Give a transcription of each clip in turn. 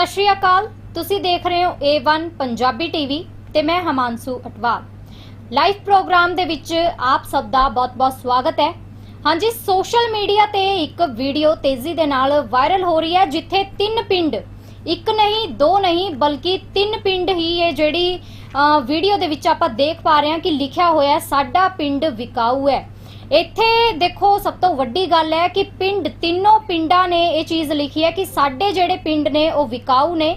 ਸਤਿ ਸ਼੍ਰੀ ਅਕਾਲ। ਤੁਸੀਂ ਦੇਖ ਰਹੇ ਹੋ A1 ਪੰਜਾਬੀ ਟੀਵੀ ਤੇ ਮੈਂ ਹਮਾਂਸੂ ਅਟਵਾਲ। ਲਾਈਵ ਪ੍ਰੋਗਰਾਮ ਦੇ ਵਿੱਚ ਆਪ ਸਭ ਦਾ ਬਹੁਤ-ਬਹੁਤ ਸਵਾਗਤ ਹੈ। ਹਾਂਜੀ ਸੋਸ਼ਲ ਮੀਡੀਆ ਤੇ ਇੱਕ ਵੀਡੀਓ ਤੇਜ਼ੀ ਦੇ ਨਾਲ ਵਾਇਰਲ ਹੋ ਰਹੀ ਹੈ, ਜਿੱਥੇ ਤਿੰਨ ਪਿੰਡ, ਇੱਕ ਨਹੀਂ, ਦੋ ਨਹੀਂ, ਬਲਕਿ ਤਿੰਨ ਪਿੰਡ ਹੀ ਇਹ ਜਿਹੜੀ ਵੀਡੀਓ ਦੇ ਵਿੱਚ ਆਪਾਂ ਦੇਖ ਪਾ ਰਹੇ ਹਾਂ ਕਿ ਲਿਖਿਆ ਹੋਇਆ ਸਾਡਾ ਪਿੰਡ ਵਿਕਾਊ ਹੈ। ਇੱਥੇ ਦੇਖੋ ਸਭ ਤੋਂ ਵੱਡੀ ਗੱਲ ਹੈ ਕਿ ਪਿੰਡ ਤਿੰਨੋਂ ਪਿੰਡਾਂ ਨੇ ਇਹ ਚੀਜ਼ ਲਿਖੀ ਹੈ ਕਿ ਸਾਡੇ ਜਿਹੜੇ ਪਿੰਡ ਨੇ ਉਹ ਵਿਕਾਊ ਨੇ।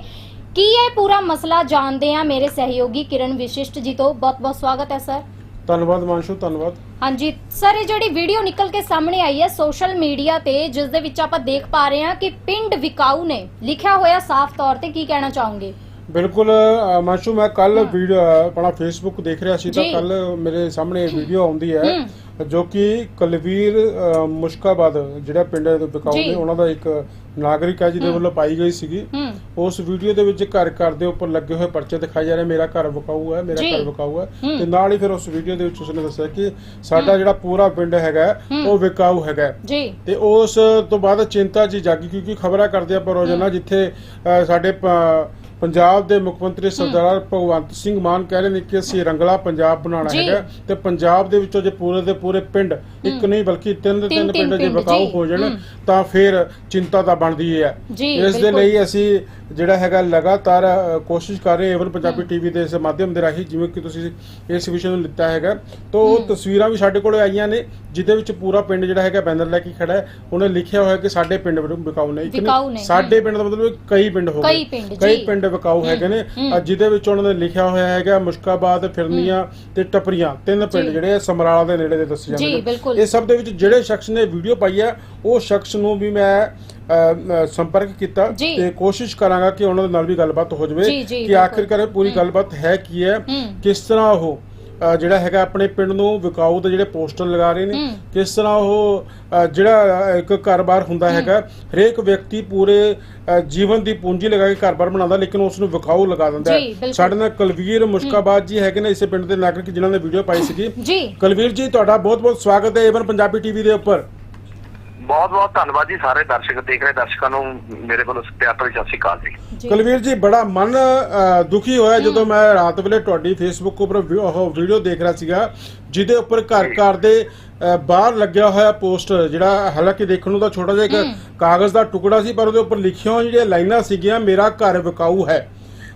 ਕੀ ਇਹ ਪੂਰਾ ਮਸਲਾ ਜਾਣਦੇ ਆ ਮੇਰੇ ਸਹਿਯੋਗੀ ਕਿਰਨ ਵਿਸ਼ਿਸ਼ਟ ਜੀ ਤੋਂ? ਬਹੁਤ ਬਹੁਤ ਸਵਾਗਤ ਹੈ ਸਰ। ਧੰਨਵਾਦ ਮਾਨਸ਼ੂ ਧੰਨਵਾਦ। ਹਾਂਜੀ। ਸਰ ਇਹ ਜਿਹੜੀ ਵੀਡੀਓ ਨਿਕਲ ਕੇ ਸਾਹਮਣੇ ਆਈ ਹੈ ਸੋਸ਼ਲ ਮੀਡੀਆ ਤੇ ਜਿਸ ਦੇ ਵਿੱਚ ਆਪਾਂ ਦੇਖ ਪਾ ਰਹੇ ਹਾਂ ਕਿ ਪਿੰਡ ਵਿਕਾਊ ਨੇ। ਲਿਖਿਆ ਹੋਇਆ ਸਾਫ਼ ਤੌਰ ਤੇ ਕੀ ਕਹਿਣਾ ਚਾਹੋਗੇ? ਬਿਲਕੁਲ ਅ, ਮਾਨਸ਼ੂ ਮੈਂ ਕੱਲ। ਵੀਡੀਓ ਆਪਣਾ ਫੇਸਬੁੱਕ ਦੇਖ ਰਿਹਾ ਸੀ ਤਾਂ। ਕੱਲ ਮੇਰੇ ਸਾਹਮਣੇ ਵੀਡੀਓ ਆਉਂਦੀ ਹੈ ਜੋ ਕਿ ਕੁਲਵੀਰ ਮੁਸ਼ਕਾਬਾਦ ਜਿਹੜਾ ਪਿੰਡ ਦੇ ਬਿਕਾਊ ਜੀ। ਨੇ ਉਹਨਾਂ ਦਾ ਇੱਕ ਨਾਗਰਿਕ ਹੈ ਜਿਹਦੇ। ਵੱਲੋਂ ਪਾਈ ਗਈ ਸੀਗੀ ਉਸ ਵੀਡੀਓ ਦੇ ਵਿੱਚ ਘਰ ਘਰ ਦੇ ਉੱਪਰ ਲੱਗੇ ਹੋਏ ਪਰਚੇ ਦਿਖਾਏ ਜਾ ਰਹੇ ਮੇਰਾ ਘਰ ਵਿਕਾਊ ਹੈ ਮੇਰਾ। ਘਰ ਵਿਕਾਊ ਹੈ। ਤੇ ਨਾਲ ਹੀ ਫਿਰ ਉਸ ਵੀਡੀਓ ਦੇ ਵਿੱਚ ਉਸਨੇ ਦੱਸਿਆ ਕਿ ਸਾਡਾ ਜਿਹੜਾ ਪੂਰਾ ਪਿੰਡ ਹੈਗਾ। ਉਹ ਵਿਕਾਊ ਹੈਗਾ ਤੇ ਉਸ ਤੋਂ ਬਾਅਦ ਚਿੰਤਾ ਜੀ ਜਾਗੀ ਕਿਉਂਕਿ ਖਬਰਾਂ ਕਰਦੇ ਆਪਾਂ ਰੋਜ਼ਾਨਾ ਜਿੱਥੇ ਸਾਡੇ ਪੰਜਾਬ ਦੇ ਮੁੱਖ ਮੰਤਰੀ ਸਰਦਾਰ ਭਗਵੰਤ ਸਿੰਘ ਮਾਨ ਕਹਿ ਰਹੇ ਨੇ ਕਿ ਅਸੀਂ ਰੰਗਲਾ ਪੰਜਾਬ ਬਣਾਉਣਾ ਜੀ। ਹੈਗਾ ਤੇ ਪੰਜਾਬ ਦੇ ਵਿੱਚੋਂ ਜੇ ਪੂਰੇ ਦੇ ਪੂਰੇ ਪਿੰਡ ਇੱਕ। ਨਹੀਂ ਬਲਕਿ ਤਿੰਨ ਦੇ ਤਿੰਨ- ਪਿੰਡ ਜੇ ਪਿੰਡ, ਵਿਕਾਊ ਜੀ। ਹੋ ਜਾਣ। ਤਾਂ ਫਿਰ ਚਿੰਤਾ ਤਾਂ ਬਣਦੀ ਹੈ ਜੀ ਇਸ ਦੇ ਬਿਲਕੁਲ। ਲਈ ਅਸੀਂ ਜਿਹੜਾ ਹੈਗਾ ਲਗਾਤਾਰ ਅ, ਕੋਸ਼ਿਸ਼ ਕਰ ਰਹੇ ਏਵਨ ਪੰਜਾਬੀ ਟੀਵੀ ਦੇ ਇਸ ਮਾਧਿਅਮ ਦੇ ਰਾਹੀਂ ਜਿਵੇਂ ਕਿ ਤੁਸੀਂ ਇਸ ਵਿਸ਼ੇ ਨੂੰ ਲਿੱਤਾ ਹੈਗਾ ਤਾਂ ਉਹ। ਤਸਵੀਰਾਂ ਵੀ ਸਾਡੇ ਕੋਲ ਆਈਆਂ ਨੇ ਜਿਹਦੇ ਵਿੱਚ ਪੂਰਾ ਪਿੰਡ ਜਿਹੜਾ ਹੈਗਾ ਬੈਨਰ ਲੈ ਕੇ ਖੜਾ ਹੈ ਉਹਨੇ ਲਿਖਿਆ ਹੋਇਆ ਕਿ ਸਾਡੇ ਪਿੰਡ ਵਿੱਚ ਵਿਕਾਊ ਨੇ ਇੱਕ ਨਹੀਂ, ਵਿਕਾਊ ਨੇ, ਸਾਡੇ ਪਿੰਡ ਦਾ ਮਤਲਬ ਕਈ ਪਿੰਡ ਹੋ ਕਈ ਗਏ ਪਿੰਡ, ਕਈ ਜੀ। ਪਿੰਡ ਵਿਕਾਊ ਹੈਗੇ ਨੇ ਹੂੰ। ਅ, ਜਿਹਦੇ ਵਿੱਚ ਉਹਨਾਂ ਨੇ ਲਿਖਿਆ ਹੋਇਆ ਹੈਗਾ ਮੁਸ਼ਕਾਬਾਦ ਫਿਰਨੀਆਂ ਤੇ ਟਪਰੀਆਂ ਤਿੰਨ ਪਿੰਡ। ਜਿਹੜੇ ਸਮਰਾਲਾ ਦੇ ਨੇੜੇ ਦੇ ਦੱਸੇ ਜਾਂਦੇ ਜੀ, ਬਿਲਕੁਲ। ਇਹ ਸਭ ਦੇ ਵਿੱਚ ਜਿਹੜੇ ਸ਼ਖਸ ਨੇ ਵੀਡੀਓ ਪਾਈ ਹੈ ਉਹ ਸ਼ਖਸ ਨੂੰ ਵੀ ਮੈਂ ਸੰਪਰਕ ਕੀਤਾ ਜੀ। ਤੇ ਕੋਸ਼ਿਸ਼ ਕਰਾਂਗਾ ਕਿ ਉਹਨਾਂ ਦੇ ਨਾਲ ਵੀ ਗੱਲਬਾਤ ਹੋ ਜਾਵੇ ਜੀ, ਜੀ, ਕਿ ਬਿਲਕੁਲ। ਆਖਿਰਕਾਰ ਇਹ ਪੂਰੀ। ਗੱਲਬਾਤ ਹੈ ਕੀ ਹੈ। ਕਿਸ ਤਰ੍ਹਾਂ ਉਹ ਜਿਹੜਾ ਹੈਗਾ ਆਪਣੇ ਪਿੰਡ ਨੂੰ ਵਿਕਾਊ ਦੇ ਜਿਹੜੇ ਪੋਸਟਰ ਲਗਾ ਰਹੇ ਨੇ। ਕਿਸ ਤਰ੍ਹਾਂ ਉਹ ਜਿਹੜਾ ਇੱਕ ਘਰ-ਬਾਰ ਹੁੰਦਾ ਹੈਗਾ ਹਰੇਕ ਵਿਅਕਤੀ ਪੂਰੇ ਜੀਵਨ ਦੀ ਪੂੰਜੀ ਲਗਾ ਕੇ ਘਰ-ਬਾਰ ਬਣਾਉਂਦਾ ਲੇਕਿਨ ਉਸ ਨੂੰ ਵਿਕਾਊ ਲਗਾ ਦਿੰਦਾ। ਸਾਡੇ ਨਾਲ ਕੁਲਵੀਰ ਮੁਸ਼ਕਾਬਾਦ ਜੀ ਹੈਗੇ ਨੇ ਇਸੇ ਪਿੰਡ ਦੇ ਨਾਗਰਿਕ ਜਿਨ੍ਹਾਂ ਨੇ ਵੀਡੀਓ ਪਾਈ ਸੀਗੀ। ਜੀ। ਕੁਲਵੀਰ ਜੀ ਤੁਹਾਡਾ ਬਹੁਤ-ਬਹੁਤ ਸਵਾਗਤ ਹੈ ਏਵਨ ਪੰਜਾਬੀ ਟੀਵੀ ਦੇ ਉੱਪਰ। ਬਹੁਤ ਬਹੁਤ ਧੰਨਵਾਦ ਜੀ ਸਾਰੇ ਦਰਸ਼ਕ ਦੇਖ ਰਹੇ ਦਰਸ਼ਕਾਂ ਨੂੰ ਮੇਰੇ ਵੱਲੋਂ ਪਿਆਰ ਭਰੀ ਸਤਿ ਸ਼੍ਰੀ ਅਕਾਲ ਜੀ। ਜੀ। ਕੁਲਵੀਰ ਜੀ ਬੜਾ ਮਨ ਦੁਖੀ ਹੋਇਆ ਜਦੋਂ ਮੈਂ ਰਾਤ ਵੇਲੇ ਤੁਹਾਡੀ ਫੇਸਬੁੱਕ ਉੱਪਰ ਵੀਡੀਓ ਦੇਖ ਰਿਹਾ ਸੀਗਾ ਜਿਹਦੇ ਉੱਪਰ ਘਰ ਘਰ ਦੇ ਬਾਹਰ ਲੱਗਿਆ ਹੋਇਆ ਪੋਸਟਰ ਜਿਹੜਾ ਹਾਲਾਂਕਿ ਦੇਖਣ ਨੂੰ ਤਾਂ ਛੋਟਾ ਜਿਹਾ। ਇੱਕ ਕਾਗਜ਼ ਦਾ ਟੁਕੜਾ ਸੀ ਪਰ ਉਹਦੇ ਉੱਪਰ ਲਿਖੀਆਂ ਜਿਹੜੀਆਂ ਲਾਈਨਾਂ ਸੀਗੀਆਂ ਮੇਰਾ ਘਰ ਵਿਕਾਊ ਹੈ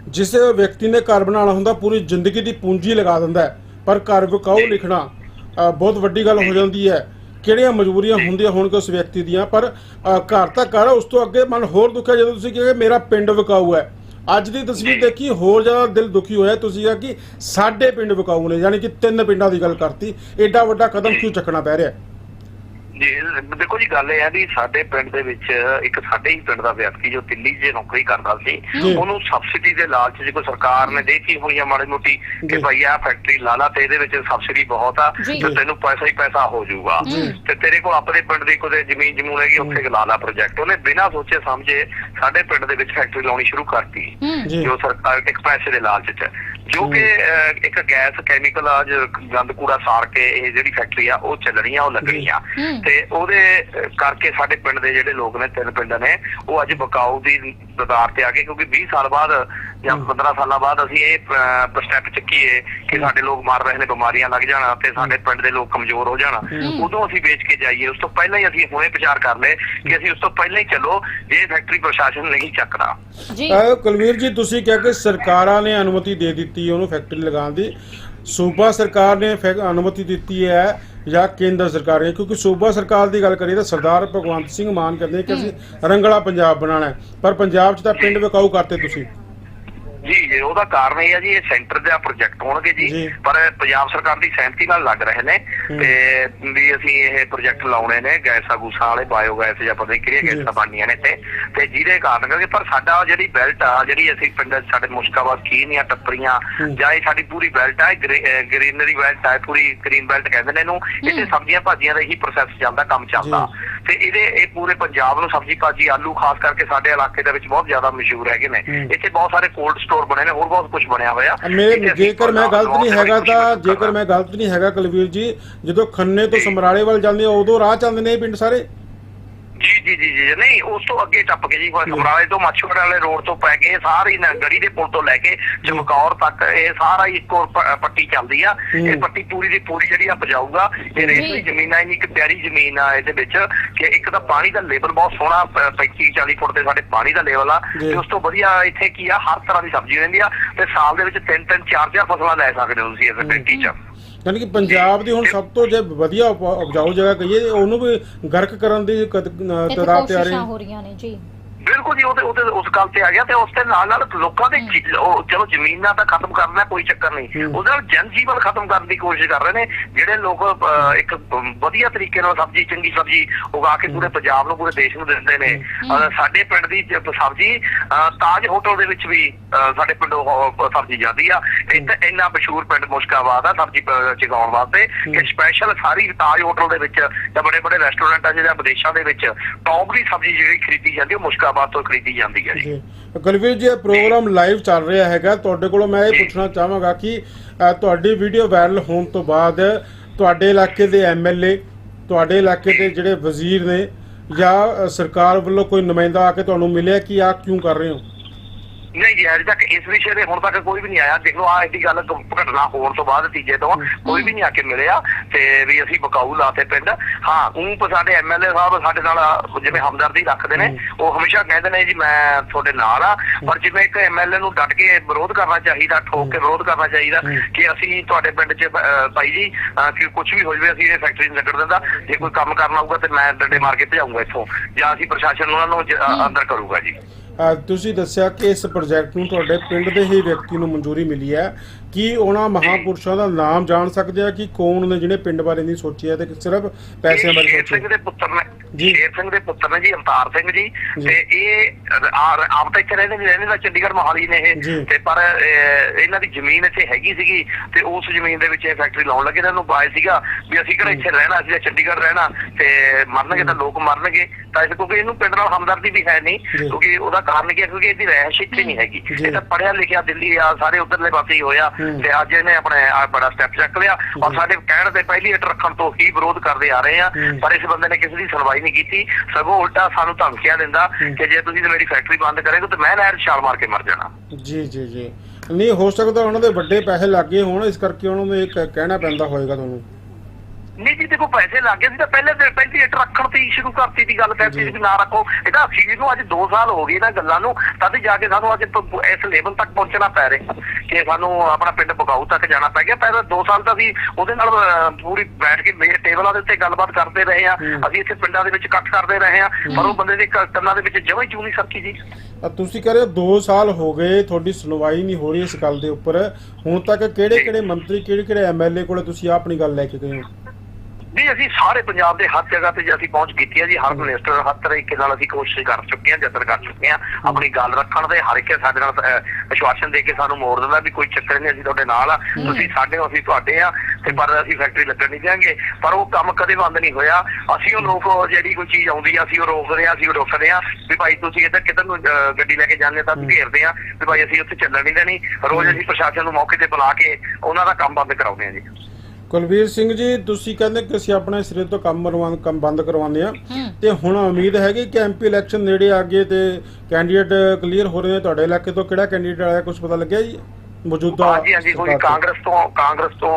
ਜਿਸ ਵਿਅਕਤੀ ਨੇ ਘਰ ਬਣਾਉਣਾ ਹੁੰਦਾ ਪੂਰੀ ਜ਼ਿੰਦਗੀ ਦੀ ਪੂੰਜੀ ਲਗਾ ਦਿੰਦਾ ਪਰ ਘਰ ਵਿਕਾਊ ਲਿਖਣਾ ਬਹੁਤ ਵੱਡੀ ਗੱਲ ਹੋ ਜਾਂਦੀ ਹੈ। ਕਿਹੜੀਆਂ ਮਜਬੂਰੀਆਂ ਹੁੰਦੀਆਂ ਹੋਣਗੇ ਉਸ ਵਿਅਕਤੀ ਦੀਆਂ ਪਰ ਅ, ਘਰ ਤਾਂ ਘਰ ਉਸ ਤੋਂ ਅੱਗੇ ਮਨ ਹੋਰ ਦੁਖਿਆ ਜਦੋਂ ਤੁਸੀਂ ਕਹੇ ਮੇਰਾ ਪਿੰਡ ਵਿਕਾਊ ਹੈ। ਅੱਜ ਦੀ ਤਸਵੀਰ ਦੇਖੀ ਹੋਰ ਜ਼ਿਆਦਾ ਦਿਲ ਦੁਖੀ ਹੋਇਆ ਤੁਸੀਂ ਕਿਹਾ ਕਿ ਸਾਡੇ ਪਿੰਡ ਵਿਕਾਊ ਨੇ ਯਾਨੀ ਕਿ ਤਿੰਨ ਪਿੰਡਾਂ ਦੀ ਗੱਲ ਕਰਤੀ ਐਡਾ ਵੱਡਾ ਕਦਮ ਕਿਉਂ ਚੱਕਣਾ ਪੈ ਰਿਹਾ? ਜੀ ਦੇਖੋ ਜੀ ਗੱਲ ਇਹ ਹੈ ਵੀ ਸਾਡੇ ਪਿੰਡ ਦੇ ਵਿੱਚ ਇੱਕ ਸਾਡੇ ਹੀ ਪਿੰਡ ਦਾ ਵਿਅਕਤੀ ਜੋ ਦਿੱਲੀ 'ਚ ਨੌਕਰੀ ਕਰਦਾ ਸੀ। ਉਹਨੂੰ ਸਬਸਿਡੀ ਦੇ ਲਾਲਚ 'ਚ ਕੋਈ ਸਰਕਾਰ ਨੇ ਦੇਤੀ ਹੋਈ ਆ ਮਾੜੀ ਮੋਟੀ ਕਿ। ਭਈ ਆ ਫੈਕਟਰੀ ਲਾ ਲਾ ਤੇ ਇਹਦੇ ਵਿੱਚ ਸਬਸਿਡੀ ਬਹੁਤ ਆ। ਤੇ ਤੈਨੂੰ ਪੈਸਾ ਹੀ ਪੈਸਾ ਹੋ ਜਾਊਗਾ। ਤੇ ਤੇਰੇ ਕੋਲ ਆਪਣੇ ਪਿੰਡ ਦੀ ਕੋਈ ਜ਼ਮੀਨ ਜਮੂਨ ਹੈਗੀ ਉੱਥੇ ਲਾ ਲਾ ਪ੍ਰੋਜੈਕਟ ਉਹਨੇ ਬਿਨਾਂ ਸੋਚੇ ਸਮਝੇ ਸਾਡੇ ਪਿੰਡ ਦੇ ਵਿੱਚ ਫੈਕਟਰੀ ਲਾਉਣੀ ਸ਼ੁਰੂ ਕਰਤੀ ਜੋ ਸਰਕਾਰ ਇੱਕ ਪੈਸੇ ਦੇ ਲਾਲਚ ਚ ਜੋ ਕਿ ਇੱਕ ਗੈਸ ਕੈਮੀਕਲ ਆ ਜੋ ਗੰਦ ਕੂੜਾ ਸਾੜ ਕੇ ਇਹ ਜਿਹੜੀ ਫੈਕਟਰੀ ਆ ਉਹ ਚੱਲਣੀ ਆ ਉਹ ਲੱਗਣੀ ਆ। ਤੇ ਉਹਦੇ ਕਰਕੇ ਸਾਡੇ ਪਿੰਡ ਦੇ ਜਿਹੜੇ ਲੋਕ ਨੇ ਤਿੰਨ ਪਿੰਡ ਨੇ ਉਹ ਅੱਜ ਬਕਾਊ ਦੀ ਦਦਾਰ ਤੇ ਆ ਗਏ ਕਿਉਂਕਿ 20 ਸਾਲ ਬਾਅਦ ਜਾਂ 15 ਸਾਲਾਂ ਬਾਅਦ ਅਸੀਂ ਇਹ ਸਟੈਪ ਚੱਕੀਏ ਕਿ ਸਾਡੇ ਲੋਕ ਮਰ ਰਹੇ ਨੇ ਬਿਮਾਰੀਆਂ ਲੱਗ ਜਾਣਾ ਤੇ ਸਾਡੇ ਪਿੰਡ ਦੇ ਲੋਕ ਕਮਜ਼ੋਰ ਹੋ ਜਾਣਾ। ਉਦੋਂ ਅਸੀਂ ਵੇਚ ਕੇ ਜਾਈਏ। ਉਸ ਤੋਂ ਪਹਿਲਾਂ ਹੀ ਅਸੀਂ ਹੁਣੇ ਵਿਚਾਰ ਕਰ ਲਏ ਕਿ ਅਸੀਂ ਉਸ ਤੋਂ ਪਹਿਲਾਂ ਹੀ ਚੱਲੋ ਜੇ ਫੈਕਟਰੀ ਪ੍ਰਸ਼ਾਸਨ ਨਹੀਂ ਚੱਕਦਾ। ਜੀ। ਕੁਲਵੀਰ ਜੀ ਤੁਸੀਂ ਕਿਹਾ ਕਿ ਸਰਕਾਰਾਂ ਨੇ ਅਨੁਮਤੀ ਦੇ ਦਿੱਤੀ ਉਹਨੂੰ ਫੈਕਟਰੀ ਲਗਾਉਣ ਦੀ। ਸੂਬਾ ਸਰਕਾਰ ਨੇ ਫੈਕ- ਅਨੁਮਤੀ ਦਿੱਤੀ ਹੈ ਜਾਂ ਕੇਂਦਰ ਸਰਕਾਰ ਨੇ? ਕਿਉਂਕਿ ਸੂਬਾ ਸਰਕਾਰ ਦੀ ਗੱਲ ਕਰੀਏ ਤਾਂ ਸਰਦਾਰ ਭਗਵੰਤ ਸਿੰਘ ਮਾਨ ਕਹਿੰਦੇ ਕਿ ਅਸੀਂ ਰੰਗਲਾ ਪੰਜਾਬ ਬਣਾਉਣਾ ਪਰ ਪੰਜਾਬ 'ਚ ਤਾਂ ਪਿੰਡ ਵਿਕਾਊ ਕਰਤੇ ਤੁਸੀਂ। ਜੀ ਜੀ ਉਹਦਾ ਕਾਰਨ ਇਹ ਹੈ ਜੀ ਇਹ ਸੈਂਟਰ ਦਾ ਪ੍ਰੋਜੈਕਟ ਹੋਣਗੇ ਜੀ। ਪਰ ਪੰਜਾਬ ਸਰਕਾਰ ਦੀ ਸਹਿਮਤੀ ਨਾਲ ਲੱਗ ਰਹੇ ਨੇ। ਤੇ ਵੀ ਅਸੀਂ ਇਹ ਪ੍ਰੋਜੈਕਟ ਲਾਉਣੇ ਨੇ ਗੈਸਾਂ ਗੂਸਾਂ ਵਾਲੇ ਬਾਇਓਗੈਸ ਜਾਂ ਪਤਾ ਨਹੀਂ ਕਿਹੜੀਆਂ। ਗੈਸਾਂ ਬਣਨੀਆਂ ਨੇ ਤੇ ਤੇ ਜਿਹਦੇ ਕਾਰਨ ਕਰਕੇ ਪਰ ਸਾਡਾ ਜਿਹੜੀ ਬੈਲਟ ਆ ਜਿਹੜੀ ਅਸੀਂ ਪਿੰਡ ਸਾਡੇ ਮੁਸ਼ਕਾਬਾਦ ਕੀਨੀਆਂ ਟੱਪਰੀਆਂ। ਜਾਂ ਇਹ ਸਾਡੀ ਪੂਰੀ ਬੈਲਟ ਆ ਗ੍ਰੀਨਰੀ ਬੈਲਟ ਆ ਪੂਰੀ ਗ੍ਰੀਨ ਬੈਲਟ ਕਹਿੰਦੇ ਨੇ ਇਹਨੂੰ ਇੱਥੇ ਸਬਜ਼ੀਆਂ ਭਾਜੀਆਂ ਦਾ ਹੀ ਪ੍ਰੋਸੈਸ ਚੱਲਦਾ ਕੰਮ ਚੱਲਦਾ ਤੇ ਇਹਦੇ ਇਹ ਪੂਰੇ ਪੰਜਾਬ ਨੂੰ ਸਬਜ਼ੀ ਭਾਜੀ ਆਲੂ ਖਾਸ ਕਰਕੇ ਸਾਡੇ ਇਲਾਕੇ ਦੇ ਵਿੱਚ ਬਹੁਤ ਜ਼ਿਆਦਾ ਮਸ਼ਹੂਰ ਹੈਗੇ ਨੇ। ਇੱਥੇ ਬਹੁਤ ਸਾਰੇ ਕੋਲਡ ਸਟੋਰ ਬਣੇ ਨੇ ਹੋਰ ਬਹੁਤ ਕੁਝ ਬਣਿਆ ਹੋਇਆ ਜੇਕਰ ਮੈਂ ਗਲਤ ਨਹੀਂ ਹੈਗਾ ਤਾਂ ਜੇਕਰ। ਮੈਂ ਗਲਤ ਨਹੀਂ ਹੈਗਾ ਕੁਲਵੀਰ ਜੀ ਜਦੋਂ ਖੰਨੇ ਤੋਂ। ਸਮਰਾਲੇ ਵੱਲ ਜਾਂਦੇ ਆ ਉਦੋਂ ਰਾਹ ਚੱਲਦੇ ਨੇ ਪਿੰਡ ਸਾਰੇ ਜੀ ਜੀ ਜੀ ਜੀ। ਨਹੀਂ ਉਸ ਤੋਂ ਅੱਗੇ ਟੱਪ ਕੇ ਜੀ ਸਮਰਾਲੇ ਤੋਂ ਮਾਛੀਵਾੜਾ ਵਾਲੇ ਰੋਡ ਤੋਂ ਪੈ ਕੇ ਸਾਰੀ ਨਾ ਗੜੀ ਦੇ ਪੁਲ ਤੋਂ ਲੈ ਕੇ ਚਮਕੌਰ ਤੱਕ ਇਹ ਸਾਰਾ ਹੀ ਇੱਕੋ ਪੱਟੀ ਚੱਲਦੀ ਆ। ਇਹ। ਪੱਟੀ ਪੂਰੀ ਦੀ ਪੂਰੀ ਜਿਹੜੀ ਆ ਬਜਾਊਗਾ ਇਹ ਰੇਤਲੀ ਜ਼ਮੀਨ ਆ ਇੰਨੀ ਇੱਕ ਪਿਆਰੀ ਜ਼ਮੀਨ ਆ ਇਹਦੇ ਵਿੱਚ ਕਿ ਇੱਕ ਤਾਂ ਪਾਣੀ ਦਾ ਲੈਵਲ ਬਹੁਤ ਸੋਹਣਾ 35 40 ਫੁੱਟ ਤੇ ਸਾਡੇ ਪਾਣੀ ਦਾ ਲੈਵਲ ਆ। ਤੇ ਉਸ ਤੋਂ ਵਧੀਆ ਇੱਥੇ ਕੀ ਆ ਹਰ ਤਰ੍ਹਾਂ ਦੀ ਸਬਜ਼ੀ ਰਹਿੰਦੀ ਆ। ਤੇ ਸਾਲ ਦੇ ਵਿੱਚ ਤਿੰਨ ਤਿੰਨ ਚਾਰ ਚਾਰ ਫਸਲਾਂ ਲੈ ਸਕਦੇ ਹੋ ਤੁਸੀਂ ਇਸ ਟੈਂਕੀ 'ਚ। ਯਾਨੀ ਕਿ ਪੰਜਾਬ ਦੀ ਹੁਣ ਸਭ ਤੋਂ ਜੇ ਵਧੀਆ ਉਪ- ਉਪਜਾਊ ਜਗ੍ਹਾ ਕਹੀਏ ਉਹਨੂੰ ਵੀ ਗਰਕ ਕਰਨ ਦੀ ਕਦ- ਅ, ਇੱਥੇ ਤਦਾਦ ਤਿਆਰੀ ਕੋਸ਼ਿਸ਼ਾਂ ਹੋ ਰਹੀਆਂ ਨੇ ਜੀ। ਬਿਲਕੁਲ ਜੀ ਉਹਦੇ ਉਹਦੇ ਉਸ ਗੱਲ ਤੇ ਆ ਗਿਆ ਤੇ ਉਸ ਦੇ ਨਾਲ ਨਾਲ ਲੋਕਾਂ ਦੇ ਜੀ- ਉਹ ਚਲੋ ਜ਼ਮੀਨਾਂ ਤਾਂ ਖਤਮ ਕਰਨਾ ਕੋਈ ਚੱਕਰ ਨਹੀਂ। ਉਹਦੇ ਨਾਲ ਜਨ ਜੀਵਨ ਖਤਮ ਕਰਨ ਦੀ ਕੋਸ਼ਿਸ਼ ਕਰ ਰਹੇ ਨੇ ਜਿਹੜੇ ਲੋਕ ਅਹ, ਇੱਕ ਵਧੀਆ ਤਰੀਕੇ ਨਾਲ ਸਬਜ਼ੀ ਚੰਗੀ ਸਬਜ਼ੀ ਉਗਾ ਕੇ ਪੂਰੇ ਪੰਜਾਬ ਨੂੰ ਪੂਰੇ ਦੇਸ਼ ਨੂੰ ਦਿੰਦੇ ਨੇ। ਅਹ, ਸਾਡੇ ਪਿੰਡ ਦੀ ਜ- ਸਬਜ਼ੀ ਅਹ, ਤਾਜ ਹੋਟਲ ਦੇ ਵਿੱਚ ਵੀ ਅਹ, ਸਾਡੇ ਪਿੰਡੋਂ ਉਹ ਸਬਜ਼ੀ ਜਾਂਦੀ ਆ। ਇੱਥੇ ਇੰਨਾ ਮਸ਼ਹੂਰ ਪਿੰਡ ਮੁਸ਼ਕਾਬਾਦ ਆ ਸਬਜ਼ੀ ਚਗਾਉਣ ਵਾਸਤੇ ਕਿ ਸਪੈਸ਼ਲ ਸਾਰੀ ਤਾਜ ਹੋਟਲ ਦੇ ਵਿੱਚ ਜਾਂ ਬੜੇ ਬੜੇ ਰੈਸਟੋਰੈਂਟਾਂ 'ਚ ਜਾਂ ਵਿਦੇਸ਼ਾਂ ਦੇ ਵਿੱਚ ਟੌਪ ਦੀ ਸਬਜ਼ੀ ਜਿਹੜੀ ਖਰੀਦੀ ਜਾਂਦੀ ਉਹ ਮੁਸ਼ਕਾਬਾਦ ਤੋਂ ਖਰੀਦੀ ਜਾਂਦੀ ਹੈ ਜੀ। ਕੁਲਵੀਰ ਜੀ ਇਹ ਪ੍ਰੋਗਰਾਮ ਲਾਈਵ ਚੱਲ ਰਿਹਾ ਹੈਗਾ। ਤੁਹਾਡੇ ਕੋਲੋਂ ਮੈਂ ਇਹ। ਪੁੱਛਣਾ ਚਾਹਾਂਗਾ ਕਿ ਤੁਹਾਡੀ ਵੀਡੀਓ ਵਾਇਰਲ ਹੋਣ ਤੋਂ ਬਾਅਦ ਤੁਹਾਡੇ ਇਲਾਕੇ ਦੇ ਐਮਐਲਏ ਤੁਹਾਡੇ ਇਲਾਕੇ ਦੇ ਜਿਹੜੇ ਵਜ਼ੀਰ ਨੇ ਜਾਂ ਸਰਕਾਰ ਵੱਲੋਂ ਕੋਈ ਨੁਮਾਇੰਦਾ ਆ ਕੇ ਤੁਹਾਨੂੰ ਮਿਲਿਆ ਕਿ ਆ ਕਿਉਂ ਕਰ ਰਹੇ ਹੋ? ਨਹੀਂ ਜੀ ਅਜੇ ਤੱਕ ਇਸ ਵਿਸ਼ੇ ਤੇ ਹੁਣ ਤੱਕ ਕੋਈ ਵੀ ਨਹੀਂ ਆਇਆ। ਦੇਖ ਲਓ ਆ ਇਹਦੀ ਗੱਲ ਘਟਨਾ ਹੋਣ ਤੋਂ ਬਾਅਦ ਤੀਜੇ ਤੋਂ ਕੋਈ ਵੀ ਨਹੀਂ ਆ ਕੇ ਮਿਲਿਆ ਤੇ ਵੀ ਅਸੀਂ ਬਕਾਊ ਲਾਤੇ ਪਿੰਡ। ਹਾਂ ਉਹ ਸਾਡੇ ਐਮਐਲਏ ਸਾਹਿਬ ਸਾਡੇ ਨਾਲ ਜਿਵੇਂ ਹਮਦਰਦੀ ਰੱਖਦੇ ਨੇ ਉਹ ਹਮੇਸ਼ਾ ਕਹਿੰਦੇ ਨੇ ਜੀ ਮੈਂ ਤੁਹਾਡੇ ਨਾਲ ਆ। ਪਰ ਜਿਵੇਂ ਇੱਕ ਐਮਐਲਏ ਨੂੰ ਡਟ ਕੇ ਵਿਰੋਧ ਕਰਨਾ ਚਾਹੀਦਾ ਠੋਕ ਕੇ ਵਿਰੋਧ ਕਰਨਾ ਚਾਹੀਦਾ ਕਿ ਅਸੀਂ ਤੁਹਾਡੇ ਪਿੰਡ 'ਚ ਭਾਈ ਜੀ ਕਿ ਕੁਝ ਵੀ ਹੋ ਜਾਵੇ ਅਸੀਂ ਇਹ ਫੈਕਟਰੀ ਨਹੀਂ ਲੱਗਣ ਦਿੰਦਾ। ਜੇ ਕੋਈ ਕੰਮ ਕਰਨਾ ਹੋਊਗਾ ਤੇ ਮੈਂ ਡੰਡੇ ਮਾਰ ਕੇ ਭਜਾਊਂਗਾ ਇੱਥੋਂ। ਜਾਂ ਅਸੀਂ ਪ੍ਰਸ਼ਾਸਨ ਉਹਨਾਂ ਨੂੰ ਜ- ਅ, ਅੰਦਰ ਕਰੂਗਾ ਜੀ। ਤੁਸੀਂ ਦੱਸਿਆ ਕਿ ਇਸ ਪ੍ਰੋਜੈਕਟ ਨੂੰ ਤੁਹਾਡੇ ਪਿੰਡ ਦੇ ਹੀ ਵਿਅਕਤੀ ਨੂੰ ਮਨਜ਼ੂਰੀ ਮਿਲੀ ਹੈ। ਕੀ ਉਹਨਾਂ ਮਹਾਪੁਰਸ਼ਾਂ ਦਾ ਨਾਮ ਜਾਣ ਸਕਦੇ ਆ? ਕਿ ਕੌਣ ਨੇ ਜਿਹੜੇ ਪਿੰਡ ਬਾਰੇ ਨਹੀਂ ਸੋਚਿਆ ਤੇ ਸਿਰਫ ਪੈਸਿਆਂ ਬਾਰੇ ਸ਼ੇਰ ਸਿੰਘ ਦੇ ਪੁੱਤਰ ਨੇ। ਜੀ। ਸ਼ੇਰ ਸਿੰਘ ਦੇ ਪੁੱਤਰ ਨੇ ਜੀ ਅਵਤਾਰ ਸਿੰਘ ਜੀ। ਤੇ ਇਹ ਆਪ ਤਾਂ ਇੱਥੇ ਰਹਿੰਦੇ ਨਹੀਂ ਰਹਿੰਦੇ ਤਾਂ ਚੰਡੀਗੜ੍ਹ ਮੋਹਾਲੀ ਨੇ ਇਹ। ਤੇ ਪਰ ਇਹਨਾਂ ਦੀ ਜ਼ਮੀਨ ਇੱਥੇ ਹੈਗੀ ਸੀਗੀ ਤੇ ਉਸ ਜ਼ਮੀਨ ਦੇ ਵਿੱਚ ਇਹ ਫੈਕਟਰੀ ਲਾਉਣ ਲੱਗੇ ਇਹਨਾਂ ਨੂੰ ਬਾਇ ਸੀਗਾ ਵੀ ਅਸੀਂ ਕਿਹੜਾ ਇੱਥੇ ਰਹਿਣਾ ਅਸੀਂ ਚੰਡੀਗੜ੍ਹ ਰਹਿਣਾ ਤੇ ਮਰਨਗੇ ਤਾਂ ਲੋਕ ਮਰਨਗੇ। ਤਾਂ ਇਸ ਕਿਉਂਕਿ ਇਹਨੂੰ ਪਿੰਡ ਨਾਲ ਹਮਦਰਦੀ ਵੀ ਹੈ ਨਹੀਂ ਕਿਉਂਕਿ ਉਹਦਾ ਕਾਰਨ ਕੀ ਹੈ? ਕਿਉਂਕਿ ਇਹਦੀ ਰਹਿਸ਼ ਇੱਥੇ ਨਹੀਂ ਹੈਗੀ। ਇਹ ਤਾਂ ਪੜਿਆ ਲਿਖਿਆ ਦਿੱਲੀ ਆ ਸਾਰੇ ਉਧਰਲੇ ਪਾਸੇ ਹੀ ਹੋਇਆ। ਤੇ ਅੱਜ ਇਹਨੇ ਆਪਣੇ ਆ ਬੜਾ ਸਟੈਪ ਚੱਕ ਲਿਆ। ਔਰ ਸਾਡੇ ਕਹਿਣ ਤੇ ਪਹਿਲੀ ਹਿੱਟ ਰੱਖਣ ਤੋਂ ਹੀ ਵਿਰੋਧ ਕਰਦੇ ਆ ਰਹੇ ਆ। ਪਰ ਇਸ ਬੰਦੇ ਨੇ ਕਿਸੇ ਦੀ ਸੁਣਵਾਈ ਨਹੀਂ ਕੀਤੀ। ਸਗੋਂ ਉਲਟਾ ਸਾਨੂੰ ਧਮਕੀਆਂ ਦਿੰਦਾ ਕਿ ਜੇ ਤੁਸੀਂ ਮੇਰੀ ਫੈਕਟਰੀ ਬੰਦ ਕਰੇਗੇ ਤਾਂ ਮੈਂ ਨਹਿਰ ਛਾਲ ਮਾਰ ਕੇ ਮਰ ਜਾਣਾ। ਜੀ ਜੀ ਜੀ। ਨਹੀਂ ਹੋ ਸਕਦਾ ਉਹਨਾਂ ਦੇ ਵੱਡੇ ਪੈਸੇ ਲੱਗੇ ਹੋਣ। ਇਸ ਕਰਕੇ ਉਹਨਾਂ ਨੂੰ ਇਹ ਕਹਿਣਾ ਪੈਂਦਾ ਹੋਏਗਾ ਤੁਹਾਨੂੰ। ਨਹੀਂ ਜੀ ਦੇਖੋ ਪੈਸੇ ਲੱਗੇ ਸੀ ਤਾਂ ਪਹਿਲੇ ਦਿਨ ਪਹਿਲੀ ਹਿੱਟ ਰੱਖਣ ਤੇ ਹੀ ਸ਼ੁਰੂ ਕਰਤੀ ਦੀ ਗੱਲ ਕਰਤੀ ਸੀ ਨਾ ਰੱਖੋ। ਇਹਦਾ ਅਖੀਰ ਨੂੰ ਅੱਜ 2 ਸਾਲ ਹੋ ਗਏ ਇਹਨਾਂ ਗੱਲਾਂ ਨੂੰ ਤਦ ਜਾ ਕੇ ਸਾਨੂੰ ਅੱਜ ਇਸ ਲੈਵਲ ਤੱਕ ਪਹੁੰਚਣਾ ਪੈ ਰਿਹਾ ਕਿ ਸਾਨੂੰ ਆਪਣਾ ਪਿੰਡ ਬਗਾਊ ਤੱਕ ਜਾਣਾ ਪੈ ਗਿਆ। ਪਹਿਲਾਂ 2 ਸਾਲ ਤਾਂ ਅਸੀਂ ਉਹਦੇ ਨਾਲ ਪੂਰੀ ਬੈਠ ਕੇ ਮੇਰੇ ਟੇਬਲਾਂ ਦੇ ਉੱਤੇ ਗੱਲਬਾਤ ਕਰਦੇ ਰਹੇ ਆ ਅਸੀਂ ਇੱਥੇ ਪਿੰਡਾਂ ਦੇ ਵਿੱਚ ਇਕੱਠ ਕਰਦੇ ਰਹੇ ਆ ਪਰ ਉਹ ਬੰਦੇ ਦੇ ਕੰਨਾਂ ਦੇ ਵਿੱਚ ਜਮਾਂ ਹੀ ਚੂਨੀ ਸਰਕੀ ਜੀ। ਤੁਸੀਂ ਕਹ ਰਹੇ ਹੋ 2 ਸਾਲ ਹੋ ਗਏ ਤੁਹਾਡੀ ਸੁਣਵਾਈ ਨਹੀਂ ਹੋ ਰਹੀ ਇਸ ਗੱਲ ਦੇ ਉੱਪਰ। ਹੁਣ ਤੱਕ ਕਿਹੜੇ ਕਿਹੜੇ ਮੰਤਰੀ ਕਿਹੜੇ ਕਿਹੜੇ ਐਮਐਲਏ ਕੋਲੇ ਤੁਸੀਂ ਆਪਣੀ ਗੱਲ ਲੈ ਕੇ ਗਏ ਹੋ? ਨਹੀਂ ਅਸੀਂ ਸਾਰੇ ਪੰਜਾਬ ਦੇ ਹਰ ਜਗ੍ਹਾ ਤੇ ਅਸੀਂ ਪਹੁੰਚ ਕੀਤੀ ਹੈ ਜੀ ਹਰ ਮਿਨਿਸਟਰ ਹਰ ਤਰੀਕੇ ਨਾਲ ਅਸੀਂ ਕੋਸ਼ਿਸ਼ ਕਰ ਚੁੱਕੇ ਹਾਂ ਯਤਨ ਕਰ ਚੁੱਕੇ ਹਾਂ ਆਪਣੀ ਗੱਲ ਰੱਖਣ ਦੇ ਹਰ ਇੱਕ ਸਾਡੇ ਨਾਲ ਅਹ, ਵਿਸ਼ਵਾਸਨ ਦੇ ਕੇ ਸਾਨੂੰ ਮੋੜ ਦਿੰਦਾ ਵੀ ਕੋਈ ਚੱਕਰ ਨਹੀਂ ਅਸੀਂ ਤੁਹਾਡੇ ਨਾਲ ਆ ਤੁਸੀਂ ਸਾਡੇ ਹੋ ਅਸੀਂ ਤੁਹਾਡੇ ਆ ਤੇ ਪਰ ਅਸੀਂ ਫੈਕਟਰੀ ਲੱਗਣ ਨਹੀਂ ਦਿਆਂਗੇ। ਪਰ ਉਹ ਕੰਮ ਕਦੇ ਬੰਦ ਨਹੀਂ ਹੋਇਆ। ਅਸੀਂ ਉਹ ਲੋਕ ਜਿਹੜੀ ਕੋਈ ਚੀਜ਼ ਆਉਂਦੀ ਆ ਅਸੀਂ ਉਹ ਰੋਕਦੇ ਆ ਅਸੀਂ ਉਹ ਰੋਕਦੇ ਆ ਵੀ ਭਾਈ ਤੁਸੀਂ ਇੱਧਰ ਕਿੱਧਰ ਨੂੰ ਗੱਡੀ ਲੈ ਕੇ ਜਾਂਦੇ ਤਾਂ ਘੇਰਦੇ ਆ ਵੀ ਭਾਈ ਅਸੀਂ ਉੱਥੇ ਚੱਲਣ ਨਹੀਂ ਦੇਣੀ। ਰੋਜ਼ ਅਸੀਂ ਪ੍ਰਸ਼ਾਸਨ ਨੂੰ ਮੌਕੇ ਤੇ ਬੁਲਾ ਕੇ ਉਹਨਾਂ ਦਾ ਕੰਮ ਬੰਦ ਕਰਾਉਂਦੇ ਆ ਜੀ। ਕੁਲਵੀਰ ਸਿੰਘ ਜੀ ਤੁਸੀਂ ਕਹਿੰਦੇ ਕਿ ਅਸੀਂ ਆਪਣੇ ਸਿਰੇ ਤੋਂ ਕੰਮ ਮਰਵਾਉਣ ਕੰਮ ਬੰਦ ਕਰਵਾਉਂਦੇ ਆ ਤੇ ਹੁਣ ਉਮੀਦ ਹੈਗੀ ਕਿ ਐਮਪੀ ਇਲੈਕਸ਼ਨ ਨੇੜੇ ਆ ਗਏ ਤੇ ਕੈਂਡੀਡੇਟ ਕਲੀਅਰ ਹੋ ਰਹੇ ਨੇ ਤੁਹਾਡੇ ਇਲਾਕੇ ਤੋਂ ਕਿਹੜਾ ਕੈਂਡੀਡੇਟ ਆਇਆ ਕੁਝ ਪਤਾ ਲੱਗਿਆ ਜੀ? ਮੌਜੂਦਾ ਹਾਂਜੀ ਹਾਂਜੀ ਕੋਈ? ਕਾਂਗਰਸ ਤੋਂ ਕਾਂਗਰਸ ਤੋਂ